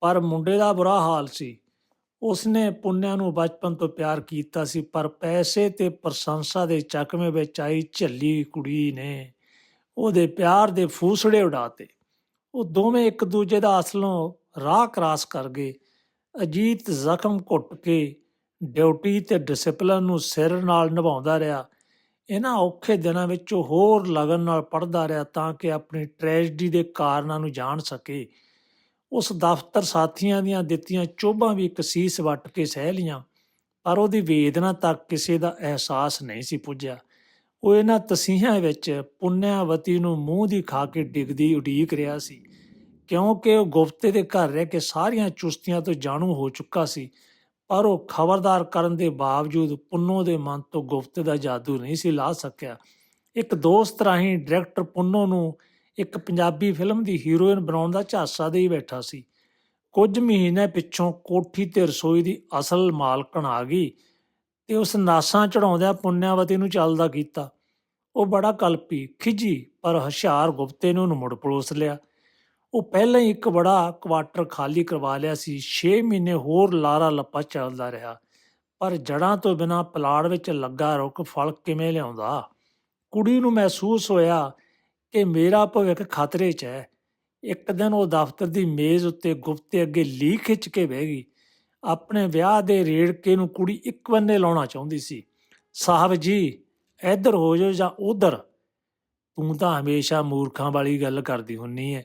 ਪਰ ਮੁੰਡੇ ਦਾ ਬੁਰਾ ਹਾਲ ਸੀ। ਉਸਨੇ ਪੁੰਨਿਆ ਨੂੰ ਬਚਪਨ ਤੋਂ ਪਿਆਰ ਕੀਤਾ ਸੀ, ਪਰ ਪੈਸੇ ਤੇ ਪ੍ਰਸ਼ੰਸਾ ਦੇ ਚੱਕਵੇਂ ਵਿੱਚ ਆਈ ਝੱਲੀ ਕੁੜੀ ਨੇ ਉਹਦੇ ਪਿਆਰ ਦੇ ਫੂਸੜੇ ਉਡਾਤੇ ਉਹ ਦੋਵੇਂ ਇੱਕ ਦੂਜੇ ਦਾ ਅਸਲੋਂ ਰਾਹ ਕਰਾਸ ਕਰ ਗਏ। ਅਜੀਤ ਜ਼ਖਮ ਘੁੱਟ ਕੇ ਡਿਊਟੀ ਤੇ ਡਿਸਪਲਨ ਨੂੰ ਸਿਰ ਨਾਲ ਨਿਭਾਉਂਦਾ ਰਿਹਾ। ਇਹਨਾਂ ਔਖੇ ਦਿਨਾਂ ਵਿੱਚ ਉਹ ਹੋਰ ਲਗਨ ਨਾਲ ਪੜ੍ਹਦਾ ਰਿਹਾ ਤਾਂ ਕਿ ਆਪਣੀ ਟ੍ਰੈਜਡੀ ਦੇ ਕਾਰਨਾਂ ਨੂੰ ਜਾਣ ਸਕੇ। ਉਸ ਦਫ਼ਤਰ ਸਾਥੀਆਂ ਦੀਆਂ ਦਿੱਤੀਆਂ ਚੋਭਾਂ ਵੀ ਕਸੀਸ ਵੱਟ ਕੇ ਸਹਿ ਲੀਆਂ ਪਰ ਉਹਦੀ ਵੇਦਨਾ ਤੱਕ ਕਿਸੇ ਦਾ ਅਹਿਸਾਸ ਨਹੀਂ ਸੀ ਪੁੱਜਿਆ। ਉਹ ਇਹਨਾਂ ਤਸੀਹਾਂ ਵਿੱਚ ਪੁੰਨਿਆਵਤੀ ਨੂੰ ਮੂੰਹ ਦੀ ਖਾ ਕੇ ਡਿੱਗਦੀ ਉਡੀਕ ਰਿਹਾ ਸੀ। ਕਿਉਂਕਿ ਉਹ ਗੁਪਤੇ ਦੇ ਘਰ ਰਹਿ ਕੇ ਸਾਰੀਆਂ ਚੁਸਤੀਆਂ ਤੋਂ ਜਾਣੂ ਹੋ ਚੁੱਕਾ ਸੀ, ਪਰ ਉਹ ਖਬਰਦਾਰ ਕਰਨ ਦੇ ਬਾਵਜੂਦ ਪੁੰਨੋ ਦੇ ਮਨ ਤੋਂ ਗੁਪਤੇ ਦਾ ਜਾਦੂ ਨਹੀਂ ਸੀ ਲਾ ਸਕਿਆ। ਇੱਕ ਦੋਸਤ ਰਾਹੀਂ ਡਾਇਰੈਕਟਰ ਪੁੰਨੋ ਨੂੰ ਇੱਕ ਪੰਜਾਬੀ ਫਿਲਮ ਦੀ ਹੀਰੋਇਨ ਬਣਾਉਣ ਦਾ ਝਾਸਾ ਦੇ ਹੀ ਬੈਠਾ ਸੀ। ਕੁਝ ਮਹੀਨੇ ਪਿੱਛੋਂ ਕੋਠੀ ਤੇ ਰਸੋਈ ਦੀ ਅਸਲ ਮਾਲਕਣ ਆ ਗਈ। ਤੇ ਉਸ ਨਾਸਾਂ ਚੜਾਉਂਦਿਆਂ ਪੁੰਨਿਆਵਤੀ ਨੂੰ ਚੱਲਦਾ ਕੀਤਾ। ਉਹ ਬੜਾ ਕਲਪੀ ਖਿਜੀ ਪਰ ਹੁਸ਼ਿਆਰ ਗੁਪਤੇ ਨੇ ਉਹਨੂੰ ਮੁੜ ਪਲੋਸ ਲਿਆ। ਉਹ ਪਹਿਲਾਂ ਹੀ ਇੱਕ ਬੜਾ ਕੁਆਟਰ ਖਾਲੀ ਕਰਵਾ ਲਿਆ ਸੀ। 6 ਮਹੀਨੇ ਹੋਰ ਲਾਰਾ ਲੱਪਾ ਚੱਲਦਾ ਰਿਹਾ। ਪਰ ਜੜਾਂ ਤੋਂ ਬਿਨਾ ਪਲਾੜ ਵਿੱਚ ਲੱਗਾ ਰੁੱਖ ਫਲ ਕਿਵੇਂ ਲਿਆਉਂਦਾ? ਕੁੜੀ ਨੂੰ ਮਹਿਸੂਸ ਹੋਇਆ ਕਿ ਮੇਰਾ ਭਵਿੱਖ ਖਤਰੇ 'ਚ ਹੈ। ਇੱਕ ਦਿਨ ਉਹ ਦਫ਼ਤਰ ਦੀ ਮੇਜ਼ ਉੱਤੇ ਗੁਪਤੇ ਅੱਗੇ ਲੀ ਖਿੱਚ ਕੇ ਬਹਿ ਗਈ। ਆਪਣੇ ਵਿਆਹ ਦੇ ਰੇੜਕੇ ਨੂੰ ਕੁੜੀ ਇੱਕ ਬੰਨੇ ਲਾਉਣਾ ਚਾਹੁੰਦੀ ਸੀ। ਸਾਹਿਬ ਜੀ, ਇੱਧਰ ਹੋ ਜਾਓ ਜਾਂ ਉਧਰ। ਤੂੰ ਤਾਂ ਹਮੇਸ਼ਾ ਮੂਰਖਾਂ ਵਾਲੀ ਗੱਲ ਕਰਦੀ ਹੁੰਨੀ ਹੈ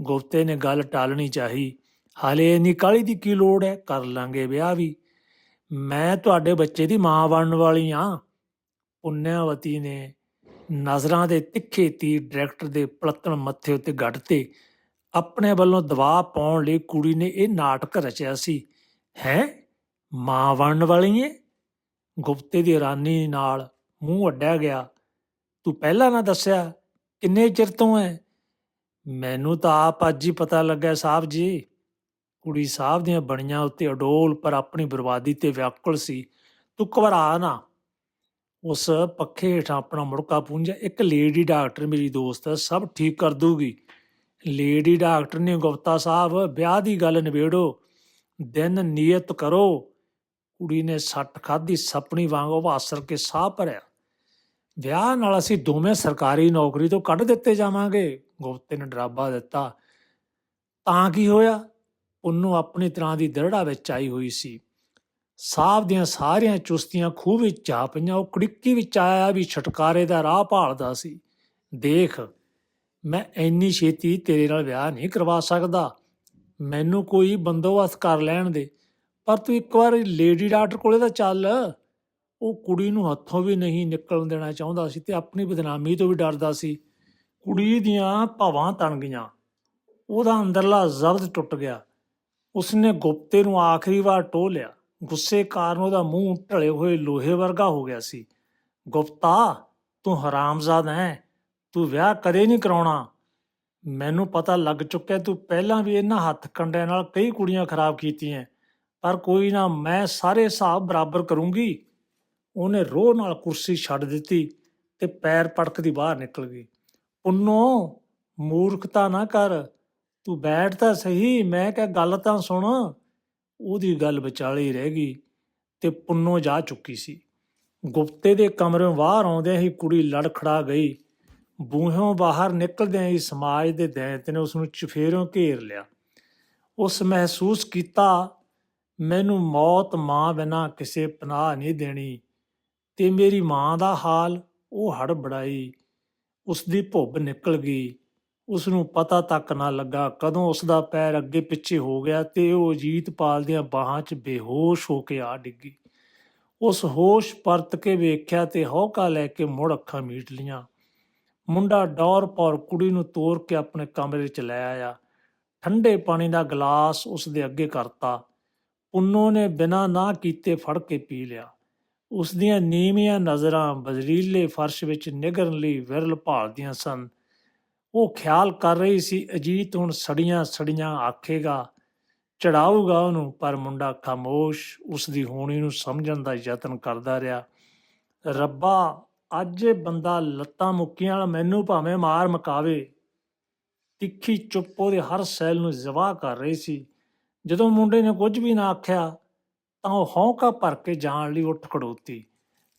ਗੁਪਤੇ ਨੇ ਗੱਲ ਟਾਲਣੀ ਚਾਹੀ। ਹਾਲੇ ਇੰਨੀ ਕਾਹਲੀ ਦੀ ਕੀ ਲੋੜ ਹੈ ਕਰ ਲਾਂਗੇ ਵਿਆਹ ਵੀ। ਮੈਂ ਤੁਹਾਡੇ ਬੱਚੇ ਦੀ ਮਾਂ ਬਣਨ ਵਾਲੀ ਆ। ਪੁੰਨਿਆਵਤੀ ਨੇ ਨਜ਼ਰਾਂ ਦੇ ਤਿੱਖੇ ਤੀਰ ਡਾਇਰੈਕਟਰ ਦੇ ਪਲੱਤਣ ਮੱਥੇ ਉੱਤੇ ਗੱਡ ਤੇ ਆਪਣੇ ਵੱਲੋਂ ਦਬਾਅ ਪਾਉਣ ਲਈ ਕੁੜੀ ਨੇ ਇਹ ਨਾਟਕ ਰਚਿਆ ਸੀ। ਹੈ? ਮਾਂ ਬਣਨ ਵਾਲੀ ਏ? ਗੁਪਤੇ ਦੀ ਹੈਰਾਨੀ ਨਾਲ ਮੂੰਹ ਅੱਡਿਆ ਗਿਆ। ਤੂੰ ਪਹਿਲਾਂ ਨਾ ਦੱਸਿਆ ਕਿੰਨੇ ਚਿਰ ਤੋਂ ਹੈ ਮੈਨੂੰ ਤਾਂ ਆਪ ਅੱਜ ਹੀ ਪਤਾ ਲੱਗਾ ਸਾਹਿਬ ਜੀ। ਕੁੜੀ ਸਾਹਿਬ ਦੀਆਂ ਬਣੀਆਂ ਉੱਤੇ ਅਡੋਲ ਪਰ ਆਪਣੀ ਬਰਬਾਦੀ ਤੇ ਵਿਆਕੁਲ ਸੀ। ਤੂੰ ਘਬਰਾ ਨਾ। ਉਸ ਪੱਖੇ ਹੇਠਾਂ ਆਪਣਾ ਮੁੜਕਾ ਪੂੰਝਿਆ। ਇੱਕ ਲੇਡੀ ਡਾਕਟਰ ਮੇਰੀ ਦੋਸਤ ਹੈ ਸਭ ਠੀਕ ਕਰ ਦੂਗੀ ਲੇਡੀ ਡਾਕਟਰ ਨੇ ਗੁਪਤਾ ਸਾਹਿਬ, ਵਿਆਹ ਦੀ ਗੱਲ ਨਿਬੇੜੋ। ਦਿਨ ਨੀਅਤ ਕਰੋ। ਕੁੜੀ ਨੇ ਸੱਟ ਖਾਧੀ, ਸਪਣੀ ਵਾਂਗ ਉਭਾਸਰ ਕੇ ਸਾਹ ਭਰਿਆ। ਵਿਆਹ ਨਾਲ ਅਸੀਂ ਦੋਵੇਂ ਸਰਕਾਰੀ ਨੌਕਰੀ ਤੋਂ ਕੱਢ ਦਿੱਤੇ ਜਾਵਾਂਗੇ। ਗੁਪਤੇ ਨੇ ਡਰਾਬਾ ਦਿੱਤਾ। ਤਾਂ ਕੀ ਹੋਇਆ? ਉਹਨੂੰ ਆਪਣੀ ਤਰ੍ਹਾਂ ਦੀ ਦਰੜਾ ਵਿੱਚ ਆਈ ਹੋਈ ਸੀ। ਸਾਹਿਬ ਦੀਆਂ ਸਾਰੀਆਂ ਚੁਸਤੀਆਂ ਖੂਹ ਵਿੱਚ ਜਾ ਪਈਆਂ। ਉਹ ਕੜਿੱਕੀ ਵਿੱਚ ਆਇਆ ਵੀ ਛਟਕਾਰੇ ਦਾ ਰਾਹ ਭਾਲਦਾ ਸੀ। ਦੇਖ, ਮੈਂ ਇੰਨੀ ਛੇਤੀ ਤੇਰੇ ਨਾਲ ਵਿਆਹ ਨਹੀਂ ਕਰਵਾ ਸਕਦਾ। ਮੈਨੂੰ ਕੋਈ ਬੰਦੋਬਸਤ ਕਰ ਲੈਣ ਦੇ। ਪਰ ਤੂੰ ਇੱਕ ਵਾਰ ਲੇਡੀ ਡਾਕਟਰ ਕੋਲੇ ਤਾਂ ਚੱਲ। ਉਹ ਕੁੜੀ ਨੂੰ ਹੱਥੋਂ ਵੀ ਨਹੀਂ ਨਿਕਲਣ ਦੇਣਾ ਚਾਹੁੰਦਾ ਸੀ ਤੇ ਆਪਣੀ ਬਦਨਾਮੀ ਤੋਂ ਵੀ ਡਰਦਾ ਸੀ। ਕੁੜੀ ਦੀਆਂ ਭਾਵਾਂ ਤਣ ਗਈਆਂ। ਉਹਦਾ ਅੰਦਰਲਾ ਜ਼ਬਦ ਟੁੱਟ ਗਿਆ। ਉਸਨੇ ਗੁਪਤੇ ਨੂੰ ਆਖਰੀ ਵਾਰ ਟੋਹ ਲਿਆ। ਗੁੱਸੇ ਕਾਰਨ ਉਹਦਾ ਮੂੰਹ ਢਲੇ ਹੋਏ ਲੋਹੇ ਵਰਗਾ ਹੋ ਗਿਆ ਸੀ। ਗੁਪਤਾ, ਤੂੰ ਹਰਾਮਜ਼ਾਦਾ ਹੈ। ਤੂੰ ਵਿਆਹ ਕਦੇ ਨਹੀਂ ਕਰਾਉਣਾ। ਮੈਨੂੰ ਪਤਾ ਲੱਗ ਚੁੱਕਿਆ ਤੂੰ ਪਹਿਲਾਂ ਵੀ ਇਹਨਾਂ ਹੱਥ ਕੰਡਿਆਂ ਨਾਲ ਕਈ ਕੁੜੀਆਂ ਖਰਾਬ ਕੀਤੀਆਂ। ਪਰ ਕੋਈ ਨਾ ਮੈਂ ਸਾਰੇ ਹਿਸਾਬ ਬਰਾਬਰ ਕਰੂੰਗੀ। ਉਹਨੇ ਰੋਹ ਨਾਲ ਕੁਰਸੀ ਛੱਡ ਦਿੱਤੀ ਤੇ ਪੈਰ ਪੜਕਦੀ ਬਾਹਰ ਨਿਕਲ ਗਈ। ਪੁੰਨੋ, ਮੂਰਖਤਾ ਨਾ ਕਰ। ਤੂੰ ਬੈਠ ਤਾਂ ਸਹੀ, ਮੈਂ ਕਿਹਾ ਗੱਲ ਤਾਂ ਸੁਣ। ਉਹਦੀ ਗੱਲ ਵਿਚਾਲੇ ਰਹਿ ਗਈ ਤੇ ਪੁੰਨੋ ਜਾ ਚੁੱਕੀ ਸੀ। ਗੁਪਤੇ ਦੇ ਕਮਰੇ ਬਾਹਰ ਆਉਂਦਿਆਂ ਹੀ ਕੁੜੀ ਲੜਖੜਾ ਗਈ। ਬੂਹਿਓਂ ਬਾਹਰ ਨਿਕਲਦਿਆਂ ਹੀ ਸਮਾਜ ਦੇ ਦੈਂਤ ਨੇ ਉਸ ਨੂੰ ਚਫੇਰੋਂ ਘੇਰ ਲਿਆ। ਉਸ ਮਹਿਸੂਸ ਕੀਤਾ, ਮੈਨੂੰ ਮੌਤ ਮਾਂ ਬਿਨਾ ਕਿਸੇ ਪਨਾਹ ਨਹੀਂ ਦੇਣੀ। ਤੇ ਮੇਰੀ ਮਾਂ ਦਾ ਹਾਲ ਉਹ ਹੜਬੜਾਈ। ਉਸ ਦੀ ਭੁੱਬ ਨਿਕਲ ਗਈ। ਉਸ ਨੂੰ ਪਤਾ ਤੱਕ ਨਾ ਲੱਗਾ ਕਦੋਂ ਉਸ ਦਾ ਪੈਰ ਅੱਗੇ ਪਿੱਛੇ ਹੋ ਗਿਆ ਤੇ ਉਹ ਅਜੀਤਪਾਲ ਦੀਆਂ ਬਾਹਾਂ 'ਚ ਬੇਹੋਸ਼ ਹੋ ਕੇ ਆ ਡਿੱਗੀ। ਉਸ ਹੋਸ਼ ਪਰਤ ਕੇ ਵੇਖਿਆ ਤੇ ਹੌਕਾ ਲੈ ਕੇ ਮੁੜ ਅੱਖਾਂ ਮੀਟ ਲੀਆਂ ਮੁੰਡਾ ਡੌਰ ਪੌਰ ਕੁੜੀ ਨੂੰ ਤੋਰ ਕੇ ਆਪਣੇ ਕਮਰੇ 'ਚ ਲੈ ਆਇਆ। ਠੰਡੇ ਪਾਣੀ ਦਾ ਗਲਾਸ ਉਸ ਦੇ ਅੱਗੇ ਕਰਤਾ। ਪੁੰਨੋ ਨੇ ਬਿਨਾਂ ਨਾ ਕੀਤੇ ਫੜ ਕੇ ਪੀ ਲਿਆ। ਉਸ ਦੀਆਂ ਨੀਵੀਆਂ ਨਜ਼ਰਾਂ ਬਜ਼ਰੀਲੇ ਫਰਸ਼ ਵਿੱਚ ਨਿਗਰਨ ਲਈ ਵਿਰਲ ਭਾਲਦੀਆਂ ਸਨ। ਉਹ ਖਿਆਲ ਕਰ ਰਹੀ ਸੀ, ਅਜੀਤ ਹੁਣ ਸੜੀਆਂ ਸੜੀਆਂ ਆਖੇਗਾ, ਚੜਾਊਗਾ ਉਹਨੂੰ। ਪਰ ਮੁੰਡਾ ਖਾਮੋਸ਼ ਉਸ ਦੀ ਹੋਣੀ ਨੂੰ ਸਮਝਣ ਦਾ ਯਤਨ ਕਰਦਾ ਰਿਹਾ। ਰੱਬਾ ਅੱਜ ਇਹ ਬੰਦਾ ਲੱਤਾਂ ਮੁੱਕੀਆਂ ਵਾਲਾ ਮੈਨੂੰ ਭਾਵੇਂ ਮਾਰ ਮਕਾਵੇ। ਤਿੱਖੀ ਚੁੱਪ ਉਹਦੇ ਹਰ ਸੈਲ ਨੂੰ ਜ਼ਵਾ ਕਰ ਰਹੀ ਸੀ। ਜਦੋਂ ਮੁੰਡੇ ਨੇ ਕੁਝ ਵੀ ਨਾ ਆਖਿਆ, ਤਾਂ ਉਹ ਹੌਂਕਾ ਭਰ ਕੇ ਜਾਣ ਲਈ ਉੱਠ ਖੜੋਤੀ।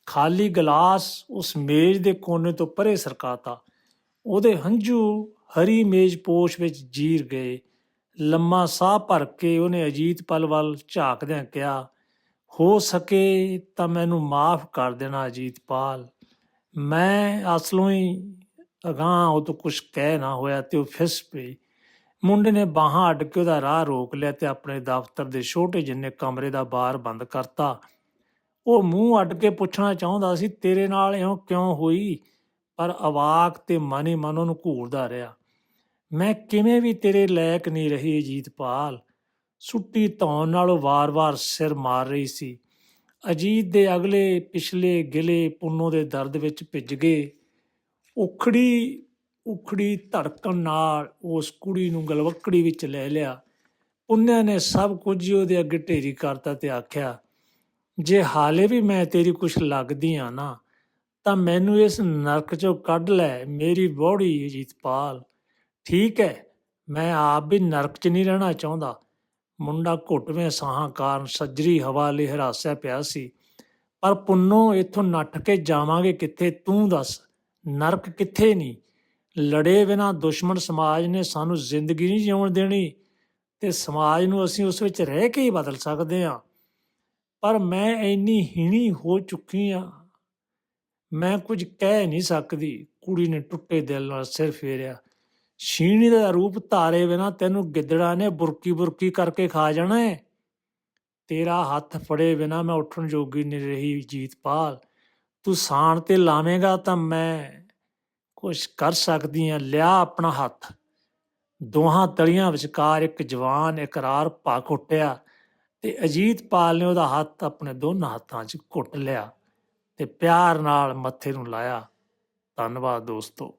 ਖਾਲੀ ਗਲਾਸ ਉਸ ਮੇਜ਼ ਦੇ ਕੋਨੇ ਤੋਂ ਪਰੇ ਸਰਕਾਤਾ। ਉਹਦੇ ਹੰਝੂ ਹਰੀ ਮੇਜ਼ ਪੋਸ਼ ਵਿੱਚ ਜੀਰ ਗਏ। ਲੰਮਾ ਸਾਹ ਭਰ ਕੇ ਉਹਨੇ ਅਜੀਤ ਪਲ ਵੱਲ ਝਾਕਦਿਆਂ ਕਿਹਾ, ਹੋ ਸਕੇ ਤਾਂ ਮੈਨੂੰ ਮਾਫ ਕਰ ਦੇਣਾ ਅਜੀਤਪਾਲ ਮੈਂ ਅਸਲੋਂ ਹੀ ਅਗਾਂਹ ਉਹ ਤੋਂ ਕੁਝ ਕਹਿ ਨਾ ਹੋਇਆ ਤੇ ਉਹ ਫਿਸ ਪਈ। ਮੁੰਡੇ ਨੇ ਬਾਹਾਂ ਅੱਡ ਕੇ ਉਹਦਾ ਰਾਹ ਰੋਕ ਲਿਆ ਤੇ ਆਪਣੇ ਦਫ਼ਤਰ ਦੇ ਛੋਟੇ ਜਿੰਨੇ ਕਮਰੇ ਦਾ ਬਾਰ ਬੰਦ ਕਰਤਾ। ਉਹ ਮੂੰਹ ਅੱਡ ਕੇ ਪੁੱਛਣਾ ਚਾਹੁੰਦਾ ਸੀ, ਤੇਰੇ ਨਾਲ ਇਉਂ ਕਿਉਂ ਹੋਈ? ਪਰ ਅਵਾਕ ਤੇ ਮਨ ਮਨ ਉਹਨੂੰ ਘੂਰਦਾ ਰਿਹਾ। ਮੈਂ ਕਿਵੇਂ ਵੀ ਤੇਰੇ ਲਾਇਕ ਨਹੀਂ ਰਹੀ ਅਜੀਤਪਾਲ ਸੁੱਟੀ ਧੌਣ ਨਾਲੋਂ ਵਾਰ-ਵਾਰ ਸਿਰ ਮਾਰ ਰਹੀ ਸੀ। ਅਜੀਤ ਦੇ ਅਗਲੇ ਪਿਛਲੇ ਗਿਲੇ ਪੁੰਨੋ ਦੇ ਦਰਦ ਵਿੱਚ ਭਿੱਜ ਗਏ। ਉਖੜੀ ਉਖੜੀ ਧੜਕਣ ਨਾਲ ਉਸ ਕੁੜੀ ਨੂੰ ਗਲਵੱਕੜੀ ਵਿੱਚ ਲੈ ਲਿਆ। ਪੁੰਨਿਆ ਨੇ ਸਭ ਕੁਝ ਹੀ ਉਹਦੇ ਅੱਗੇ ਢੇਰੀ ਕਰਤਾ ਤੇ ਆਖਿਆ, ਜੇ ਹਾਲੇ ਵੀ ਮੈਂ ਤੇਰੀ ਕੁਛ ਲੱਗਦੀ ਆ ਨਾ, ਤਾਂ ਮੈਨੂੰ ਇਸ ਨਰਕ ਚੋਂ ਕੱਢ ਲੈ, ਮੇਰੀ ਬੋੜੀ ਅਜੀਤਪਾਲ। ਠੀਕ ਹੈ, ਮੈਂ ਆਪ ਵੀ ਨਰਕ 'ਚ ਨਹੀਂ ਰਹਿਣਾ ਚਾਹੁੰਦਾ ਮੁੰਡਾ ਘੁੱਟਵੇਂ ਸਾਹਾਂ ਕਾਰਨ ਸੱਜਰੀ ਹਵਾ ਲਈ ਹਰਾਸਿਆ ਪਿਆ ਸੀ। ਪਰ ਪੁੰਨੋ, ਇੱਥੋਂ ਨੱਠ ਕੇ ਜਾਵਾਂਗੇ ਕਿੱਥੇ? ਤੂੰ ਦੱਸ, ਨਰਕ ਕਿੱਥੇ ਨਹੀਂ ਲੜੇ ਬਿਨਾ ਦੁਸ਼ਮਣ ਸਮਾਜ ਨੇ ਸਾਨੂੰ ਜ਼ਿੰਦਗੀ ਨਹੀਂ ਜਿਉਣ ਦੇਣੀ। ਤੇ ਸਮਾਜ ਨੂੰ ਅਸੀਂ ਉਸ ਵਿੱਚ ਰਹਿ ਕੇ ਹੀ ਬਦਲ ਸਕਦੇ ਹਾਂ। ਪਰ ਮੈਂ ਇੰਨੀ ਹੀਣੀ ਹੋ ਚੁੱਕੀ ਆ ਮੈਂ ਕੁਝ ਕਹਿ ਨਹੀਂ ਸਕਦੀ। ਕੁੜੀ ਨੇ ਟੁੱਟੇ ਦਿਲ ਨਾਲ ਸਿਰ ਫੇਰਿਆ। ਛੀਣੀ ਦਾ ਰੂਪ ਧਾਰੇ ਬਿਨਾ ਤੈਨੂੰ ਗਿੱਦੜਾਂ ਨੇ ਬੁਰਕੀ ਬੁਰਕੀ ਕਰਕੇ ਖਾ ਜਾਣਾ ਏ। ਤੇਰਾ ਹੱਥ ਫੜੇ ਬਿਨਾ ਮੈਂ ਉੱਠਣ ਜੋਗੀ ਨਹੀਂ ਰਹੀ ਜੀਤਪਾਲ ਤੂੰ ਸਾਣ ਤੇ ਲਾਵੇਂਗਾ ਤਾਂ ਮੈਂ ਕੁਛ ਕਰ ਸਕਦੀ ਹੈ ਲਿਆ ਆਪਣਾ ਹੱਥ। ਦੋਹਾਂ ਤਲੀਆਂ ਵਿਚਕਾਰ ਇੱਕ ਜਵਾਨ ਇਕਰਾਰ ਪਾ ਘੁੱਟਿਆ ਤੇ ਅਜੀਤਪਾਲ ਨੇ ਉਹਦਾ ਹੱਥ ਆਪਣੇ ਦੋਨਾਂ ਹੱਥਾਂ 'ਚ ਘੁੱਟ ਲਿਆ ਤੇ ਪਿਆਰ ਨਾਲ ਮੱਥੇ ਨੂੰ ਲਾਇਆ। ਧੰਨਵਾਦ ਦੋਸਤੋ।